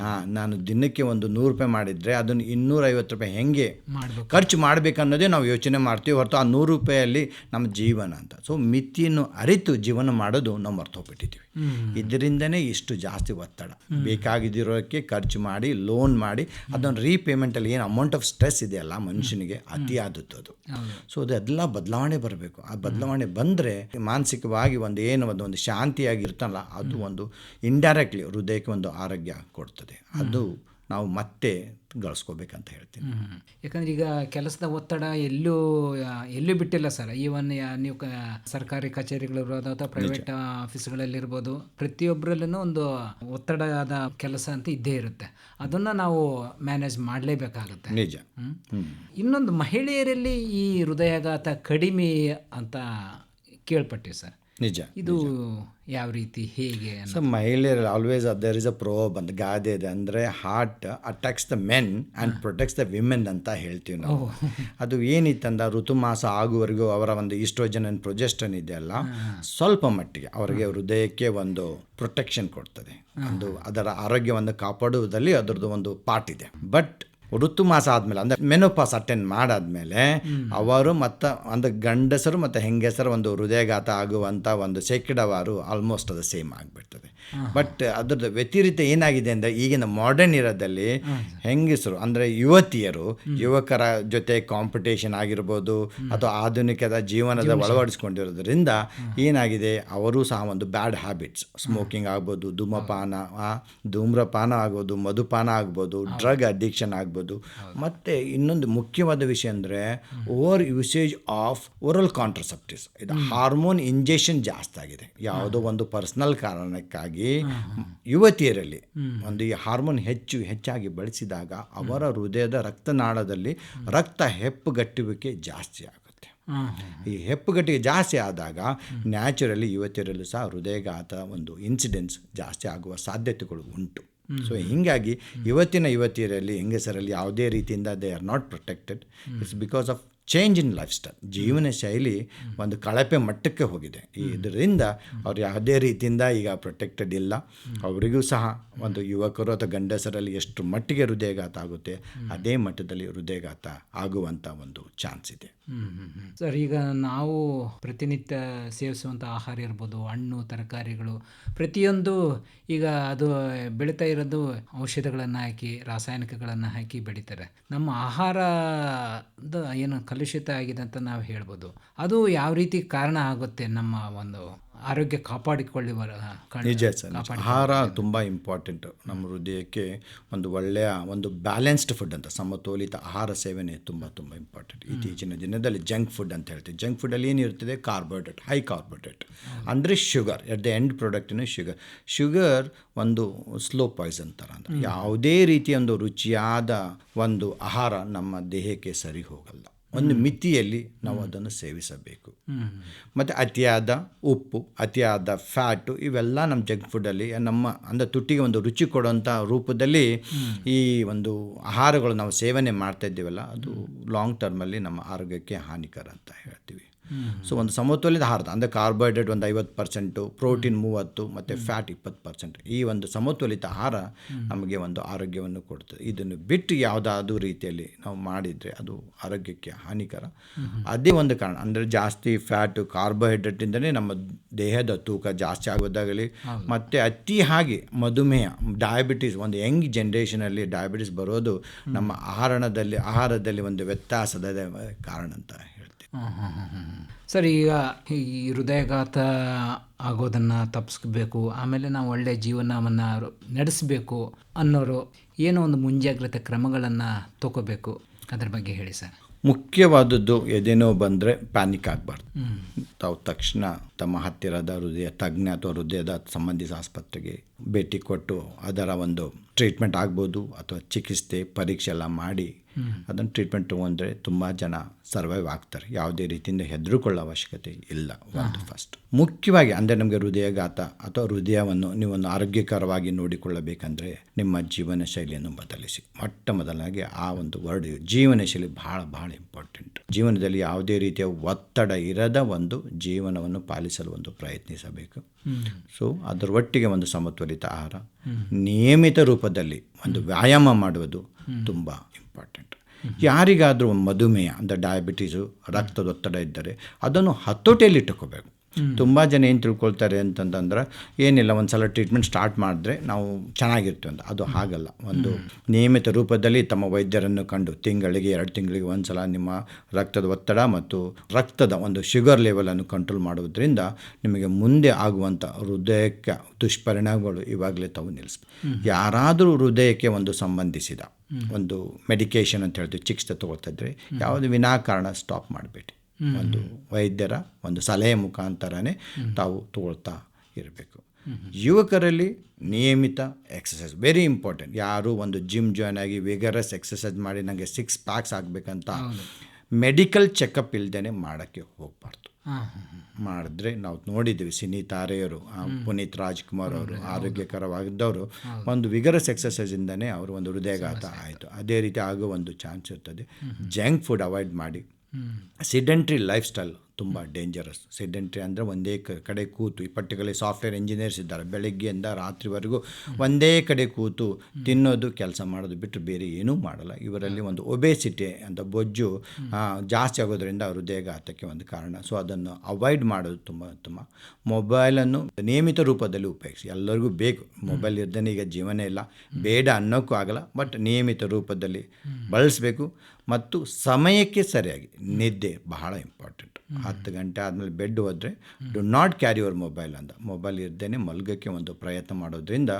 ಹಾಂ ನಾನು ದಿನಕ್ಕೆ ಒಂದು ನೂರು ರೂಪಾಯಿ ಮಾಡಿದರೆ ಅದನ್ನು ಇನ್ನೂರೈವತ್ತು ರೂಪಾಯಿ ಹೆಂಗೆ ಮಾಡ್ಬೇಕು. ಖರ್ಚು ಮಾಡಬೇಕನ್ನೋದೇ ನಾವು ಯೋಚನೆ ಮಾಡ್ತೀವಿ ಹೊರತು ಆ ನೂರು ರೂಪಾಯಲ್ಲಿ ನಮ್ಮ ಜೀವನ ಅಂತ. ಸೊ ಮಿತಿಯನ್ನು ಅರಿತು ಜೀವನ ಮಾಡೋದು ನಾವು ಮರ್ತೋಗ್ಬಿಟ್ಟಿದ್ದೀವಿ. ಇದರಿಂದನೇ ಇಷ್ಟು ಜಾಸ್ತಿ ಒತ್ತಡ. ಬೇಕಾಗಿದ್ದಿರೋಕ್ಕೆ ಖರ್ಚು ಮಾಡಿ ಲೋನ್ ಮಾಡಿ ಅದನ್ನು ರೀಪೇಮೆಂಟಲ್ಲಿ ಏನು ಅಮೌಂಟ್ ಆಫ್ ಸ್ಟ್ರೆಸ್ ಇದೆಯಲ್ಲ ಮನುಷ್ಯನಿಗೆ? ಅತಿಯಾದದ್ದು ಅದು ಸೊ ಅದೆಲ್ಲ ಬದಲಾವಣೆ ಬರಬೇಕು. ಆ ಬದಲಾವಣೆ ಬಂದರೆ ಮಾನಸಿಕವಾಗಿ ಒಂದು ಏನು ಒಂದು ಒಂದು ಶಾಂತಿಯಾಗಿ ಇರ್ತಲ್ಲ ಅದು ಒಂದು ಇಂಡೈರೆಕ್ಟ್ಲಿ ಹೃದಯಕ್ಕೆ ಒಂದು ಆರೋಗ್ಯ ಕೊಡ್ತದೆ. ಅದು ನಾವು ಮತ್ತೆ ಗಳಿಸ್ಕೋಬೇಕಂತ ಹೇಳ್ತೀನಿ. ಯಾಕಂದ್ರೆ ಈಗ ಕೆಲಸದ ಒತ್ತಡ ಎಲ್ಲೂ ಎಲ್ಲೂ ಬಿಟ್ಟಿಲ್ಲ ಸರ್. ಈವನ್ ನೀವು ಸರ್ಕಾರಿ ಕಚೇರಿಗಳಿರ್ಬೋದು ಅಥವಾ ಪ್ರೈವೇಟ್ ಆಫೀಸ್ಗಳಲ್ಲಿರ್ಬೋದು ಪ್ರತಿಯೊಬ್ಬರಲ್ಲೂ ಒಂದು ಒತ್ತಡದ ಕೆಲಸ ಅಂತ ಇದ್ದೇ ಇರುತ್ತೆ. ಅದನ್ನು ನಾವು ಮ್ಯಾನೇಜ್ ಮಾಡಲೇಬೇಕಾಗುತ್ತೆ. ನಿಜ. ಇನ್ನೊಂದು ಮಹಿಳೆಯರಲ್ಲಿ ಈ ಹೃದಯಾಘಾತ ಕಡಿಮೆ ಅಂತ ಕೇಳ್ಪಟ್ಟಿವಿ ಸರ್. ನಿಜ ಇದು ಯಾವ ರೀತಿ ಹೇಗೆ ಸೊ ಮಹಿಳೆಯರಲ್ಲಿ always there is a proverb ಅಂತ ಗಾದೆ ಇದೆ. ಅಂದರೆ heart attacks the men and protects the women ಅಂತ ಹೇಳ್ತೀವಿ ನಾವು. ಅದು ಏನಿತ್ತಂದ ಋತುಮಾಸ ಆಗುವವರೆಗೂ ಅವರ ಒಂದು ಈಸ್ಟ್ರೋಜನ್ ಆ್ಯಂಡ್ ಪ್ರೊಜೆಸ್ಟನ್ ಇದೆಯಲ್ಲ ಸ್ವಲ್ಪ ಮಟ್ಟಿಗೆ ಅವರಿಗೆ ಹೃದಯಕ್ಕೆ ಒಂದು ಪ್ರೊಟೆಕ್ಷನ್ ಕೊಡ್ತದೆ. ಒಂದು ಅದರ ಆರೋಗ್ಯವನ್ನು ಕಾಪಾಡುವುದರಲ್ಲಿ ಅದರದ್ದು ಒಂದು ಪಾರ್ಟ್ ಇದೆ. ಬಟ್ ಋತುಮಾಸ ಆದಮೇಲೆ ಅಂದರೆ ಮೆನೋಪಾಸ್ ಅಟೆಂಡ್ ಮಾಡಾದ್ಮೇಲೆ ಅವರು ಮತ್ತು ಒಂದು ಗಂಡಸರು ಮತ್ತು ಹೆಂಗಸರು ಒಂದು ಹೃದಯಘಾತ ಆಗುವಂಥ ಒಂದು ಶೇಕಡವಾರು ಆಲ್ಮೋಸ್ಟ್ ಅದು ಸೇಮ್ ಆಗಿಬಿಡ್ತದೆ. ಬಟ್ ಅದ್ರದ್ದು ವ್ಯತಿರಿಕ್ತ ಏನಾಗಿದೆ ಅಂದರೆ ಈಗಿನ ಮಾಡರ್ನ್ ಇರೋದಲ್ಲಿ ಹೆಂಗಸರು ಅಂದರೆ ಯುವತಿಯರು ಯುವಕರ ಜೊತೆ ಕಾಂಪಿಟೇಷನ್ ಆಗಿರ್ಬೋದು ಅಥವಾ ಆಧುನಿಕದ ಜೀವನದ ಒಳವಡಿಸ್ಕೊಂಡಿರೋದ್ರಿಂದ ಏನಾಗಿದೆ ಅವರು ಸಹ ಒಂದು ಬ್ಯಾಡ್ ಹ್ಯಾಬಿಟ್ಸ್ ಸ್ಮೋಕಿಂಗ್ ಆಗ್ಬೋದು ಧೂಮಪಾನ ಧೂಮ್ರಪಾನ ಆಗ್ಬೋದು ಮಧುಪಾನ ಆಗ್ಬೋದು ಡ್ರಗ್ ಅಡಿಕ್ಷನ್ ಆಗ್ಬೋದು. ಮತ್ತು ಇನ್ನೊಂದು ಮುಖ್ಯವಾದ ವಿಷಯ ಅಂದರೆ over usage of oral contraceptives ಇದು ಹಾರ್ಮೋನ್ ಇಂಜೆಕ್ಷನ್ ಜಾಸ್ತಿ ಆಗಿದೆ. ಯಾವುದೋ ಒಂದು ಪರ್ಸ್ನಲ್ ಕಾರಣಕ್ಕಾಗಿ. ಯುವತಿಯರಲ್ಲಿ ಒಂದು ಈ ಹಾರ್ಮೋನ್ ಹೆಚ್ಚು ಹೆಚ್ಚಾಗಿ ಬಳಸಿದಾಗ ಅವರ ಹೃದಯದ ರಕ್ತನಾಳದಲ್ಲಿ ರಕ್ತ ಹೆಪ್ಪುಗಟ್ಟುವಿಕೆ ಜಾಸ್ತಿ ಆಗುತ್ತೆ. ಈ ಹೆಪ್ಪುಗಟ್ಟಿಗೆ ಜಾಸ್ತಿ ಆದಾಗ ನ್ಯಾಚುರಲಿ ಯುವತಿಯರಲ್ಲೂ ಸಹ ಹೃದಯಘಾತ ಒಂದು ಇನ್ಸಿಡೆನ್ಸ್ ಜಾಸ್ತಿ ಆಗುವ ಸಾಧ್ಯತೆಗಳು ಉಂಟು. ಸೊ ಹೀಗಾಗಿ ಇವತ್ತಿನ ಯುವತಿಯರಲ್ಲಿ ಹೆಂಗಸರಲ್ಲಿ ಯಾವುದೇ ರೀತಿಯಿಂದ they are not protected. It's because of change in life style ಜೀವನ ಶೈಲಿ ಒಂದು ಕಳಪೆ ಮಟ್ಟಕ್ಕೆ ಹೋಗಿದೆ. ಇದರಿಂದ ಅವ್ರು ಯಾವುದೇ ರೀತಿಯಿಂದ ಈಗ ಪ್ರೊಟೆಕ್ಟೆಡ್ ಇಲ್ಲ. ಅವರಿಗೂ ಸಹ ಒಂದು ಯುವಕರು ಅಥವಾ ಗಂಡಸರಲ್ಲಿ ಎಷ್ಟು ಮಟ್ಟಿಗೆ ಹೃದಯಘಾತ ಆಗುತ್ತೆ ಅದೇ ಮಟ್ಟದಲ್ಲಿ ಹೃದಯಘಾತ ಆಗುವಂಥ ಒಂದು ಚಾನ್ಸ್ ಇದೆ. ಸರ್ ಈಗ ನಾವು ಪ್ರತಿನಿತ್ಯ ಸೇವಿಸುವಂಥ ಆಹಾರ ಇರ್ಬೋದು ಹಣ್ಣು ತರಕಾರಿಗಳು ಪ್ರತಿಯೊಂದು ಈಗ ಅದು ಬೆಳೀತಾ ಇರೋದು ಔಷಧಗಳನ್ನು ಹಾಕಿ ರಾಸಾಯನಿಕಗಳನ್ನು ಹಾಕಿ ಬೆಳೀತಾರೆ. ನಮ್ಮ ಆಹಾರದ ಏನು ಕಲುಷಿತ ಆಗಿದೆ ಅಂತ ನಾವು ಹೇಳ್ಬೋದು. ಅದು ಯಾವ ರೀತಿ ಕಾರಣ ಆಗುತ್ತೆ ನಮ್ಮ ಒಂದು ಆರೋಗ್ಯ ಕಾಪಾಡಿಕೊಳ್ಳಿ ಕಾರಣ- ನಿಜ ಸರ್ ಆಹಾರ ತುಂಬ ಇಂಪಾರ್ಟೆಂಟ್ ನಮ್ಮ ಹೃದಯಕ್ಕೆ ಒಂದು ಒಳ್ಳೆಯ ಒಂದು ಬ್ಯಾಲೆನ್ಸ್ಡ್ ಫುಡ್ ಅಂತ ಸಮತೋಲಿತ ಆಹಾರ ಸೇವನೆ ತುಂಬ ತುಂಬ ಇಂಪಾರ್ಟೆಂಟ್ ಇತ್ತೀಚಿನ ದಿನದಲ್ಲಿ ಜಂಕ್ ಫುಡ್ ಅಂತ ಹೇಳ್ತೀವಿ. ಜಂಕ್ ಫುಡ್ಡಲ್ಲಿ ಏನಿರ್ತದೆ? ಕಾರ್ಬೋಹೈಡ್ರೇಟ್ ಹೈ ಕಾರ್ಬೋಹೈಡ್ರೇಟ್ ಅಂದರೆ ಶುಗರ್ ಎಟ್ ದ ಎಂಡ್ ಪ್ರಾಡಕ್ಟಿನ ಶುಗರ್ ಶುಗರ್ ಒಂದು ಸ್ಲೋ ಪಾಯ್ಸನ್ ಥರ ಅಂತ. ಯಾವುದೇ ರೀತಿಯ ಒಂದು ರುಚಿಯಾದ ಒಂದು ಆಹಾರ ನಮ್ಮ ದೇಹಕ್ಕೆ ಸರಿ ಹೋಗಲ್ಲ. ಒಂದು ಮಿತಿಯಲ್ಲಿ ನಾವು ಅದನ್ನು ಸೇವಿಸಬೇಕು. ಮತ್ತು ಅತಿಯಾದ ಉಪ್ಪು ಅತಿಯಾದ ಫ್ಯಾಟು ಇವೆಲ್ಲ ನಮ್ಮ ಜಂಕ್ ಫುಡ್ಡಲ್ಲಿ ನಮ್ಮ ಅಂದರೆ ತುಟ್ಟಿಗೆ ಒಂದು ರುಚಿ ಕೊಡುವಂಥ ರೂಪದಲ್ಲಿ ಈ ಒಂದು ಆಹಾರಗಳು ನಾವು ಸೇವನೆ ಮಾಡ್ತಾ ಇದ್ದೀವಲ್ಲ ಅದು ಲಾಂಗ್ ಟರ್ಮಲ್ಲಿ ನಮ್ಮ ಆರೋಗ್ಯಕ್ಕೆ ಹಾನಿಕರ ಅಂತ ಹೇಳ್ತೀವಿ. ಸೊ ಒಂದು ಸಮತೋಲಿತ ಆಹಾರದ ಅಂದರೆ ಕಾರ್ಬೋಹೈಡ್ರೇಟ್ ಒಂದು ಐವತ್ತು ಪರ್ಸೆಂಟು ಪ್ರೋಟೀನ್ ಮೂವತ್ತು ಮತ್ತು ಫ್ಯಾಟ್ ಇಪ್ಪತ್ತು ಪರ್ಸೆಂಟ್ ಈ ಒಂದು ಸಮತೋಲಿತ ಆಹಾರ ನಮಗೆ ಒಂದು ಆರೋಗ್ಯವನ್ನು ಕೊಡ್ತದೆ ಇದನ್ನು ಬಿಟ್ಟು ಯಾವುದಾದ್ರೂ ರೀತಿಯಲ್ಲಿ ನಾವು ಮಾಡಿದರೆ ಅದು ಆರೋಗ್ಯಕ್ಕೆ ಹಾನಿಕರ. ಅದೇ ಒಂದು ಕಾರಣ ಅಂದರೆ ಜಾಸ್ತಿ ಫ್ಯಾಟು ಕಾರ್ಬೋಹೈಡ್ರೇಟಿಂದಲೇ ನಮ್ಮ ದೇಹದ ತೂಕ ಜಾಸ್ತಿ ಆಗೋದಾಗಲಿ ಮತ್ತು ಅತಿ ಹಾಗೆ ಮಧುಮೇಹ ಡಯಾಬಿಟೀಸ್ ಒಂದು ಯಂಗ್ ಜನ್ರೇಷನಲ್ಲಿ ಡಯಾಬಿಟೀಸ್ ಬರೋದು ನಮ್ಮ ಆಹಾರದಲ್ಲಿ ಆಹಾರದಲ್ಲಿ ಒಂದು ವ್ಯತ್ಯಾಸದ ಕಾರಣ ಅಂತ ಸರ್ ಈಗ ಈ ಹೃದಯಘಾತ ಆಗೋದನ್ನು ತಪ್ಪಿಸ್ಬೇಕು ಆಮೇಲೆ ನಾವು ಒಳ್ಳೆಯ ಜೀವನವನ್ನು ನಡೆಸಬೇಕು ಅನ್ನೋರು ಏನೋ ಒಂದು ಮುಂಜಾಗ್ರತೆ ಕ್ರಮಗಳನ್ನು ತಗೋಬೇಕು. ಅದ್ರ ಬಗ್ಗೆ ಹೇಳಿ ಸರ್. ಮುಖ್ಯವಾದದ್ದು ಎದೇನೋ ಬಂದರೆ ಪ್ಯಾನಿಕ್ ಆಗಬಾರ್ದು. ತಾವು ತಕ್ಷಣ ತಮ್ಮ ಹತ್ತಿರದ ಹೃದಯ ತಜ್ಞ ಅಥವಾ ಹೃದಯದ ಸಂಬಂಧಿತ ಆಸ್ಪತ್ರೆಗೆ ಭೇಟಿ ಕೊಟ್ಟು ಅದರ ಒಂದು ಟ್ರೀಟ್ಮೆಂಟ್ ಆಗ್ಬೋದು ಅಥವಾ ಚಿಕಿತ್ಸೆ ಪರೀಕ್ಷೆ ಎಲ್ಲ ಮಾಡಿ ಅದನ್ನು ಟ್ರೀಟ್ಮೆಂಟ್ ತೊಗೊಂಡ್ರೆ ತುಂಬ ಜನ ಸರ್ವೈವ್ ಆಗ್ತಾರೆ. ಯಾವುದೇ ರೀತಿಯಿಂದ ಹೆದರುಕೊಳ್ಳೋ ಅವಶ್ಯಕತೆ ಇಲ್ಲ ಒಂದು ಫಸ್ಟ್ ಮುಖ್ಯವಾಗಿ ಅಂದರೆ ನಮಗೆ ಹೃದಯಘಾತ ಅಥವಾ ಹೃದಯವನ್ನು ನೀವೊಂದು ಆರೋಗ್ಯಕರವಾಗಿ ನೋಡಿಕೊಳ್ಳಬೇಕಂದ್ರೆ ನಿಮ್ಮ ಜೀವನ ಶೈಲಿಯನ್ನು ಬದಲಿಸಿ. ಮೊಟ್ಟ ಮೊದಲಾಗಿ ಆ ಒಂದು ವರ್ಡ್ ಜೀವನ ಶೈಲಿ ಭಾಳ ಭಾಳ ಇಂಪಾರ್ಟೆಂಟ್ ಜೀವನದಲ್ಲಿ ಯಾವುದೇ ರೀತಿಯ ಒತ್ತಡ ಇರದ ಒಂದು ಜೀವನವನ್ನು ಪಾಲಿಸಲು ಒಂದು ಪ್ರಯತ್ನಿಸಬೇಕು. ಸೊ ಅದರ ಒಟ್ಟಿಗೆ ಒಂದು ಸಮತೋಲಿತ ಆಹಾರ. ನಿಯಮಿತ ರೂಪದಲ್ಲಿ ಒಂದು ವ್ಯಾಯಾಮ ಮಾಡುವುದು ತುಂಬ ಇಂಪಾರ್ಟೆಂಟ್ ಯಾರಿಗಾದರೂ ಮಧುಮೇಹ ಅಂದರೆ ಡಯಾಬಿಟೀಸು ರಕ್ತದೊತ್ತಡ ಇದ್ದರೆ ಅದನ್ನು ಹತೋಟಿಯಲ್ಲಿ ಇಟ್ಟುಕೋಬೇಕು. ತುಂಬ ಜನ ಏನು ತಿಳ್ಕೊಳ್ತಾರೆ ಅಂತಂತಂದ್ರೆ ಏನಿಲ್ಲ ಒಂದು ಸಲ ಟ್ರೀಟ್ಮೆಂಟ್ ಸ್ಟಾರ್ಟ್ ಮಾಡಿದ್ರೆ ನಾವು ಚೆನ್ನಾಗಿರ್ತೀವಿ ಅಂತ. ಅದು ಹಾಗಲ್ಲ. ಒಂದು ನಿಯಮಿತ ರೂಪದಲ್ಲಿ ತಮ್ಮ ವೈದ್ಯರನ್ನು ಕಂಡು ತಿಂಗಳಿಗೆ ಎರಡು ತಿಂಗಳಿಗೆ ಒಂದು ಸಲ ನಿಮ್ಮ ರಕ್ತದ ಒತ್ತಡ ಮತ್ತು ರಕ್ತದ ಒಂದು ಶುಗರ್ ಲೆವೆಲನ್ನು ಕಂಟ್ರೋಲ್ ಮಾಡೋದ್ರಿಂದ ನಿಮಗೆ ಮುಂದೆ ಆಗುವಂಥ ಹೃದಯಕ್ಕೆ ದುಷ್ಪರಿಣಾಮಗಳು ಇವಾಗಲೇ ತಾವು ನಿಲ್ಲಿಸ್ಬೇಕು ಯಾರಾದರೂ ಹೃದಯಕ್ಕೆ ಒಂದು ಸಂಬಂಧಿಸಿದ ಒಂದು ಮೆಡಿಕೇಷನ್ ಅಂತ ಹೇಳ್ತೀವಿ ಚಿಕಿತ್ಸೆ ತಗೊಳ್ತಾ ಇದ್ರೆ ಯಾವುದು ವಿನಾಕಾರಣ ಸ್ಟಾಪ್ ಮಾಡಬೇಡಿ. ಒಂದು ವೈದ್ಯರ ಒಂದು ಸಲಹೆ ಮುಖಾಂತರನೇ ತಾವು ತಗೊಳ್ತಾ ಇರಬೇಕು. ಯುವಕರಲ್ಲಿ ನಿಯಮಿತ ಎಕ್ಸಸೈಸ್ ವೆರಿ ಇಂಪಾರ್ಟೆಂಟ್ ಯಾರು ಒಂದು ಜಿಮ್ ಜಾಯ್ನ್ ಆಗಿ ವಿಗರಸ್ ಎಕ್ಸಸೈಸ್ ಮಾಡಿ ನನಗೆ ಸಿಕ್ಸ್ ಪ್ಯಾಕ್ಸ್ ಆಗಬೇಕಂತ ಮೆಡಿಕಲ್ ಚೆಕಪ್ ಇಲ್ದೇ ಮಾಡೋಕ್ಕೆ ಹೋಗಬಾರ್ದು. ಮಾಡಿದ್ರೆ ನಾವು ನೋಡಿದ್ದೀವಿ ಸಿನಿ ತಾರೆಯರು ಪುನೀತ್ ರಾಜ್ಕುಮಾರ್ ಅವರು ಆರೋಗ್ಯಕರವಾಗಿದ್ದವರು ಒಂದು ವಿಗರಸ್ ಎಕ್ಸಸೈಸಿಂದನೇ ಅವರು ಒಂದು ಹೃದಯಘಾತ ಆಯಿತು. ಅದೇ ರೀತಿ ಆಗೋ ಒಂದು ಚಾನ್ಸ್ ಇರ್ತದೆ. ಜಂಕ್ ಫುಡ್ ಅವಾಯ್ಡ್ ಮಾಡಿ ಸಿಡೆಂಟ್ರಿ ಲೈಫ್ ಸ್ಟೈಲ್ ತುಂಬ ಡೇಂಜರಸ್ ಸಿಡೆಂಟ್ರಿ ಅಂದರೆ ಒಂದೇ ಕಡೆ ಕೂತು, ಈ ಪರ್ಟಿಕ್ಯುಲರ್ ಸಾಫ್ಟ್ವೇರ್ ಇಂಜಿನಿಯರ್ಸ್ ಇದ್ದಾರೆ. ಬೆಳಗ್ಗೆಯಿಂದ ರಾತ್ರಿವರೆಗೂ ಒಂದೇ ಕಡೆ ಕೂತು ತಿನ್ನೋದು, ಕೆಲಸ ಮಾಡೋದು ಬಿಟ್ಟು ಬೇರೆ ಏನೂ ಮಾಡಲ್ಲ. ಇವರಲ್ಲಿ ಒಂದು ಒಬೇಸಿಟಿ ಅಂತ ಬೊಜ್ಜು ಜಾಸ್ತಿ ಆಗೋದ್ರಿಂದ ಹೃದಯಘಾತಕ್ಕೆ ಒಂದು ಕಾರಣ. ಸೊ ಅದನ್ನು ಅವಾಯ್ಡ್ ಮಾಡೋದು ತುಂಬ ಉತ್ತಮ ಮೊಬೈಲನ್ನು ನಿಯಮಿತ ರೂಪದಲ್ಲಿ ಉಪಯೋಗಿಸಿ. ಎಲ್ಲರಿಗೂ ಬೇಕು. ಮೊಬೈಲ್ ಇರ್ದೇ ಈಗ ಜೀವನ ಇಲ್ಲ. ಬೇಡ ಅನ್ನೋಕ್ಕೂ ಆಗಲ್ಲ. ಬಟ್ ನಿಯಮಿತ ರೂಪದಲ್ಲಿ ಬಳಸಬೇಕು. ಮತ್ತು ಸಮಯಕ್ಕೆ ಸರಿಯಾಗಿ ನಿದ್ದೆ ಬಹಳ ಇಂಪಾರ್ಟೆಂಟ್ ಹತ್ತು ಗಂಟೆ ಆದಮೇಲೆ ಬೆಡ್ ಹೋದರೆ do not carry your mobile ಅಂತ ಮೊಬೈಲ್ ಇರ್ದೇ ಮಲ್ಗೋಕ್ಕೆ ಒಂದು ಪ್ರಯತ್ನ ಮಾಡೋದ್ರಿಂದ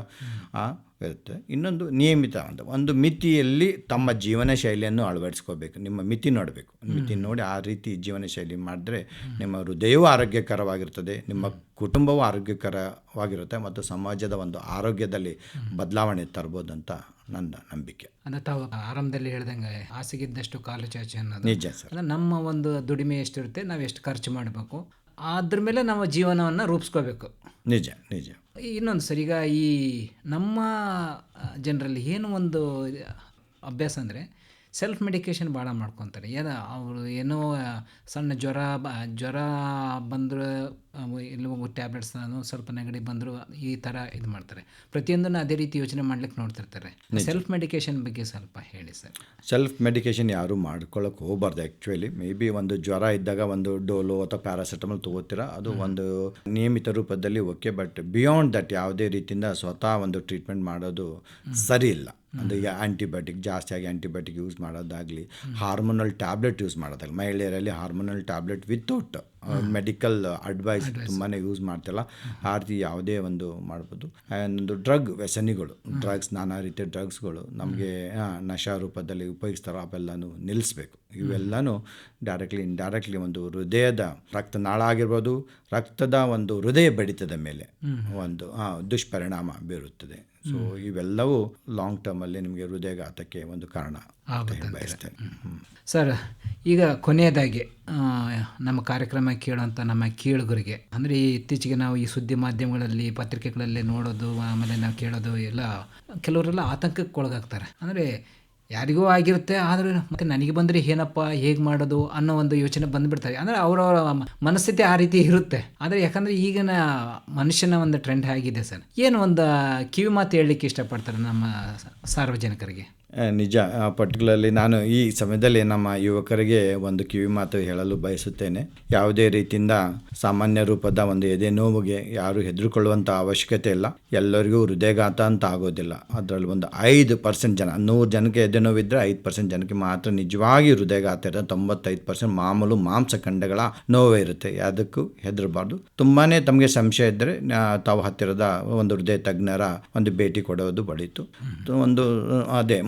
ಇರುತ್ತೆ. ಇನ್ನೊಂದು ನಿಯಮಿತ ಅಂತ. ಒಂದು ಮಿತಿಯಲ್ಲಿ ತಮ್ಮ ಜೀವನ ಶೈಲಿಯನ್ನು ಅಳವಡಿಸ್ಕೋಬೇಕು. ನಿಮ್ಮ ಮಿತಿ ನೋಡಬೇಕು. ಮಿತಿ ನೋಡಿ ಆ ರೀತಿ ಜೀವನ ಶೈಲಿ ಮಾಡಿದ್ರೆ ನಿಮ್ಮ ಹೃದಯವೂ ಆರೋಗ್ಯಕರವಾಗಿರ್ತದೆ ನಿಮ್ಮ ಕುಟುಂಬವೂ ಆರೋಗ್ಯಕರವಾಗಿರುತ್ತೆ ಮತ್ತು ಸಮಾಜದ ಒಂದು ಆರೋಗ್ಯದಲ್ಲಿ ಬದಲಾವಣೆ ತರ್ಬೋದಂತ ನನ್ನ ನಂಬಿಕೆ. ಅಂದರೆ ತಾವು ಆರಂಭದಲ್ಲಿ ಹೇಳ್ದಂಗೆ ಹಾಸಿಗಿದ್ದಷ್ಟು ಕಾಲು ಚಾಚಿ ಅನ್ನೋದು. ನಿಜ ಸರ್. ನಮ್ಮ ಒಂದು ದುಡಿಮೆ ಎಷ್ಟಿರುತ್ತೆ ನಾವು ಎಷ್ಟು ಖರ್ಚು ಮಾಡಬೇಕು. ಅದ್ರ ಮೇಲೆ ನಾವು ಜೀವನವನ್ನು ರೂಪಿಸ್ಕೋಬೇಕು. ನಿಜ ನಿಜ. ಇನ್ನೊಂದು ಸರ್ ಈಗ ಈ ನಮ್ಮ ಜನರಲ್ಲಿ ಏನು ಒಂದು ಅಭ್ಯಾಸ ಅಂದರೆ ಸೆಲ್ಫ್ ಮೆಡಿಕೇಷನ್ ಭಾಳ ಮಾಡ್ಕೊತಾರೆ. ಏನೋ ಅವರು ಏನೋ ಸಣ್ಣ ಜ್ವರ ಬ ಜ್ವರ ಬಂದರೂ ಎಲ್ಲೋ ಟ್ಯಾಬ್ಲೆಟ್ಸ್ ಸ್ವಲ್ಪ ನೆಗಡಿ ಬಂದರೂ ಈ ಥರ ಇದು ಮಾಡ್ತಾರೆ. ಪ್ರತಿಯೊಂದನ್ನು ಅದೇ ರೀತಿ ಯೋಚನೆ ಮಾಡ್ಲಿಕ್ಕೆ ನೋಡ್ತಿರ್ತಾರೆ. ಸೆಲ್ಫ್ ಮೆಡಿಕೇಷನ್ ಬಗ್ಗೆ ಸ್ವಲ್ಪ ಹೇಳಿ ಸರ್. ಸೆಲ್ಫ್ ಮೆಡಿಕೇಷನ್ ಯಾರು ಮಾಡ್ಕೊಳ್ಳೋಕೆ ಹೋಗಬಾರ್ದು ಆ್ಯಕ್ಚುಲಿ ಮೇ ಬಿ ಒಂದು ಜ್ವರ ಇದ್ದಾಗ ಒಂದು ಡೋಲೋ ಅಥವಾ ಪ್ಯಾರಾಸಿಟಮಲ್ ತೊಗೋತೀರಾ ಅದು ಒಂದು ನಿಯಮಿತ ರೂಪದಲ್ಲಿ ಓಕೆ ಬಟ್ ಬಿಯಾಂಡ್ ದಟ್ ಯಾವುದೇ ರೀತಿಯಿಂದ ಸ್ವತಃ ಒಂದು ಟ್ರೀಟ್ಮೆಂಟ್ ಮಾಡೋದು ಸರಿ ಇಲ್ಲ. ಅಂದರೆ ಈಗ ಆ್ಯಂಟಿಬಯೋಟಿಕ್ ಜಾಸ್ತಿಯಾಗಿ ಆ್ಯಂಟಿಬಯೋಟಿಕ್ ಯೂಸ್ ಮಾಡೋದಾಗಲಿ ಹಾರ್ಮೋನಲ್ ಟ್ಯಾಬ್ಲೆಟ್ ಯೂಸ್ ಮಾಡೋದಾಗಲಿ ಮಹಿಳೆಯರಲ್ಲಿ hormonal tablet without medical advice ತುಂಬಾ ಯೂಸ್ ಮಾಡ್ತಿಲ್ಲ. ಆ ರೀತಿ ಯಾವುದೇ ಒಂದು ಮಾಡ್ಬೋದು. ಒಂದು ಡ್ರಗ್ ವ್ಯಸನಿಗಳು ಡ್ರಗ್ಸ್ ನಾನಾ ರೀತಿಯ ಡ್ರಗ್ಸ್ಗಳು ನಮಗೆ ನಶಾ ರೂಪದಲ್ಲಿ ಉಪಯೋಗಿಸ್ತಾರೋ ಅವೆಲ್ಲನೂ ನಿಲ್ಲಿಸ್ಬೇಕು ಇವೆಲ್ಲನೂ ಡೈರೆಕ್ಟ್ಲಿ ಇಂಡೈರೆಕ್ಟ್ಲಿ ಒಂದು ಹೃದಯದ ರಕ್ತನಾಳ ಆಗಿರ್ಬೋದು ರಕ್ತದ ಒಂದು ಹೃದಯ ಬಡಿತದ ಮೇಲೆ ಒಂದು ದುಷ್ಪರಿಣಾಮ ಬೀರುತ್ತದೆ. ಸೊ ಇವೆಲ್ಲವೂ ಲಾಂಗ್ ಟರ್ಮಲ್ಲಿ ನಿಮಗೆ ಹೃದಯಘಾತಕ್ಕೆ ಒಂದು ಕಾರಣ ಬಯಸ್ತೇನೆ ಸರ್ ಈಗ ಕೊನೆಯದಾಗಿ ನಮ್ಮ ಕಾರ್ಯಕ್ರಮ ಕೇಳುವಂಥ ನಮ್ಮ ಕೇಳುಗರಿಗೆ ಅಂದರೆ ಈ ಇತ್ತೀಚೆಗೆ ನಾವು ಈ ಸುದ್ದಿ ಮಾಧ್ಯಮಗಳಲ್ಲಿ ಪತ್ರಿಕೆಗಳಲ್ಲಿ ನೋಡೋದು ಆಮೇಲೆ ನಾವು ಕೇಳೋದು ಎಲ್ಲ ಕೆಲವರೆಲ್ಲ ಆತಂಕಕ್ಕೆ ಒಳಗಾಗ್ತಾರೆ ಅಂದರೆ ಯಾರಿಗೂ ಆಗಿರುತ್ತೆ, ಆದರೆ ಮತ್ತೆ ನನಗೆ ಬಂದರೆ ಏನಪ್ಪ, ಹೇಗೆ ಮಾಡೋದು ಅನ್ನೋ ಒಂದು ಯೋಚನೆ ಬಂದುಬಿಡ್ತಾರೆ ಅಂದರೆ ಅವರವರ ಮನಸ್ಥಿತಿ ಆ ರೀತಿ ಇರುತ್ತೆ. ಆದರೆ ಯಾಕಂದರೆ ಈಗಿನ ಮನುಷ್ಯನ ಒಂದು ಟ್ರೆಂಡ್ ಆಗಿದೆ ಸರ್. ಏನು ಒಂದು ಕಿವಿ ಮಾತು ಹೇಳಲಿಕ್ಕೆ ಇಷ್ಟಪಡ್ತಾರೆ ನಮ್ಮ ಸಾರ್ವಜನಿಕರಿಗೆ? ನಿಜ. ಪರ್ಟಿಕ್ಯುಲರ್ಲಿ ನಾನು ಈ ಸಮಯದಲ್ಲಿ ನಮ್ಮ ಯುವಕರಿಗೆ ಒಂದು ಕಿವಿ ಮಾತು ಹೇಳಲು ಬಯಸುತ್ತೇನೆ. ಯಾವುದೇ ರೀತಿಯಿಂದ ಸಾಮಾನ್ಯ ರೂಪದ ಒಂದು ಎದೆ ನೋವಿಗೆ ಯಾರು ಹೆದರುಕೊಳ್ಳುವಂಥ ಅವಶ್ಯಕತೆ ಇಲ್ಲ. ಎಲ್ಲರಿಗೂ ಹೃದಯಘಾತ ಅಂತ ಆಗೋದಿಲ್ಲ. ಅದರಲ್ಲಿ ಒಂದು ಐದು ಪರ್ಸೆಂಟ್ ಜನ, ನೂರು ಜನಕ್ಕೆ ಎದೆ ನೋವಿದ್ದರೆ ಐದು ಪರ್ಸೆಂಟ್ ಜನಕ್ಕೆ ಮಾತ್ರ ನಿಜವಾಗಿ ಹೃದಯಘಾತ ಇರುತ್ತೆ. ತೊಂಬತ್ತೈದು ಪರ್ಸೆಂಟ್ ಮಾಮೂಲು ಮಾಂಸಖಂಡಗಳ ನೋವೇ ಇರುತ್ತೆ. ಯಾವುದಕ್ಕೂ ಹೆದರಬಾರ್ದು. ತುಂಬಾ ತಮಗೆ ಸಂಶಯ ಇದ್ದರೆ ತಾವು ಹತ್ತಿರದ ಒಂದು ಹೃದಯ ತಜ್ಞರ ಒಂದು ಭೇಟಿ ಕೊಡೋದು ಬಡೀತು ಒಂದು, ಅದೇ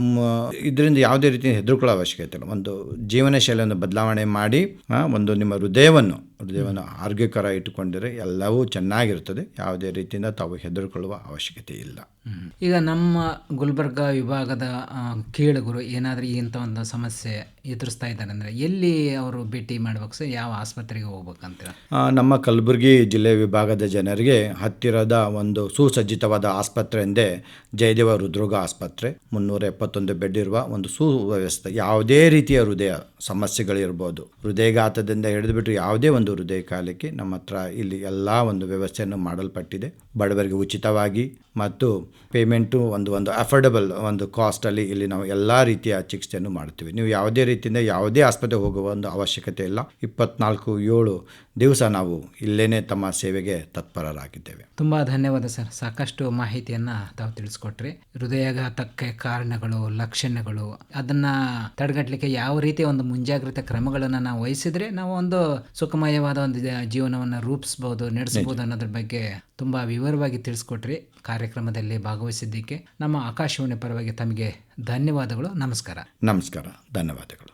ಇದರಿಂದ ಯಾವುದೇ ರೀತಿ ಹೆದರ್ಕೊಳ್ಳೋ ಅವಶ್ಯಕತೆ ಇಲ್ಲ. ಒಂದು ಜೀವನ ಶೈಲಿಯನ್ನು ಬದಲಾವಣೆ ಮಾಡಿ ಒಂದು ನಿಮ್ಮ ಹೃದಯವನ್ನು ಹೃದಯವನ್ನು ಆರೋಗ್ಯಕರ ಇಟ್ಟುಕೊಂಡರೆ ಎಲ್ಲವೂ ಚೆನ್ನಾಗಿರ್ತದೆ ಯಾವುದೇ ರೀತಿಯಿಂದ ತಾವು ಹೆದರ್ಕೊಳ್ಳುವ ಅವಶ್ಯಕತೆ ಇಲ್ಲ. ಈಗ ನಮ್ಮ ಗುಲ್ಬರ್ಗ ವಿಭಾಗದ ಕೇಳುಗರು ಏನಾದರೂ ಇಂಥ ಒಂದು ಸಮಸ್ಯೆ ಎದುರಿಸ್ತಾ ಇದ್ದಾರೆ ಅಂದರೆ ಎಲ್ಲಿ ಅವರು ಭೇಟಿ ಮಾಡ್ಬೇಕು ಸರ್? ಯಾವ ಆಸ್ಪತ್ರೆಗೆ ಹೋಗ್ಬೇಕಂತ ನಮ್ಮ ಕಲಬುರಗಿ ಜಿಲ್ಲೆ ವಿಭಾಗದ ಜನರಿಗೆ ಹತ್ತಿರದ ಒಂದು ಸುಸಜ್ಜಿತವಾದ ಆಸ್ಪತ್ರೆ ಎಂದೇ ಜಯದೇವ ಹೃದ್ರೋಗ ಆಸ್ಪತ್ರೆ. ಮುನ್ನೂರ ಎಪ್ಪತ್ತೊಂದು ಬೆಡ್ ಇರುವ ಒಂದು ಸುವ್ಯವಸ್ಥೆ. ಯಾವುದೇ ರೀತಿಯ ಹೃದಯ ಸಮಸ್ಯೆಗಳಿರ್ಬೋದು. ಹೃದಯಘಾತದಿಂದ ಹಿಡಿದುಬಿಟ್ಟು ಯಾವುದೇ ಒಂದು ಹೃದಯ ಕಾಲಕ್ಕೆ ನಮ್ಮ ಹತ್ರ ಇಲ್ಲಿ ಎಲ್ಲ ಒಂದು ವ್ಯವಸ್ಥೆಯನ್ನು ಮಾಡಲ್ಪಟ್ಟಿದೆ. ಬಡವರಿಗೆ ಉಚಿತವಾಗಿ ಮತ್ತು ಪೇಮೆಂಟು ಒಂದು ಒಂದು ಅಫೋರ್ಡಬಲ್ ಒಂದು ಕಾಸ್ಟಲ್ಲಿ ಇಲ್ಲಿ ನಾವು ಎಲ್ಲ ರೀತಿಯ ಚಿಕಿತ್ಸೆಯನ್ನು ಮಾಡ್ತೀವಿ ನೀವು ಯಾವುದೇ ರೀತಿಯಿಂದ ಯಾವುದೇ ಆಸ್ಪತ್ರೆ ಹೋಗುವ ಒಂದು ಅವಶ್ಯಕತೆ ಇಲ್ಲ. ಇಪ್ಪತ್ನಾಲ್ಕು, ಏಳು ದಿವಸ ನಾವು ಇಲ್ಲೇನೆ ತಮ್ಮ ಸೇವೆಗೆ ತತ್ಪರರಾಗಿದ್ದೇವೆ. ತುಂಬ ಧನ್ಯವಾದ ಸರ್. ಸಾಕಷ್ಟು ಮಾಹಿತಿಯನ್ನು ತಾವು ತಿಳಿಸ್ಕೊಟ್ರಿ. ಹೃದಯಾಘಾತಕ್ಕೆ ಕಾರಣಗಳು, ಲಕ್ಷಣಗಳು, ಅದನ್ನು ತಡೆಗಟ್ಟಲಿಕ್ಕೆ ಯಾವ ರೀತಿಯ ಒಂದು ಮುಂಜಾಗ್ರತೆ ಕ್ರಮಗಳನ್ನು ನಾವು ವಹಿಸಿದರೆ ನಾವು ಒಂದು ಸುಖಮಯವಾದ ಒಂದು ಜೀವನವನ್ನು ರೂಪಿಸ್ಬೋದು ನಡೆಸ್ಬೋದು ಅನ್ನೋದ್ರ ಬಗ್ಗೆ ತುಂಬ ವಿವರವಾಗಿ ತಿಳಿಸ್ಕೊಟ್ರಿ. ಕಾರ್ಯಕ್ರಮದಲ್ಲಿ ಭಾಗವಹಿಸಿದ್ದಕ್ಕೆ ನಮ್ಮ ಆಕಾಶವಾಣಿ ಪರವಾಗಿ ತಮಗೆ ಧನ್ಯವಾದಗಳು. ನಮಸ್ಕಾರ. ನಮಸ್ಕಾರ. ಧನ್ಯವಾದಗಳು.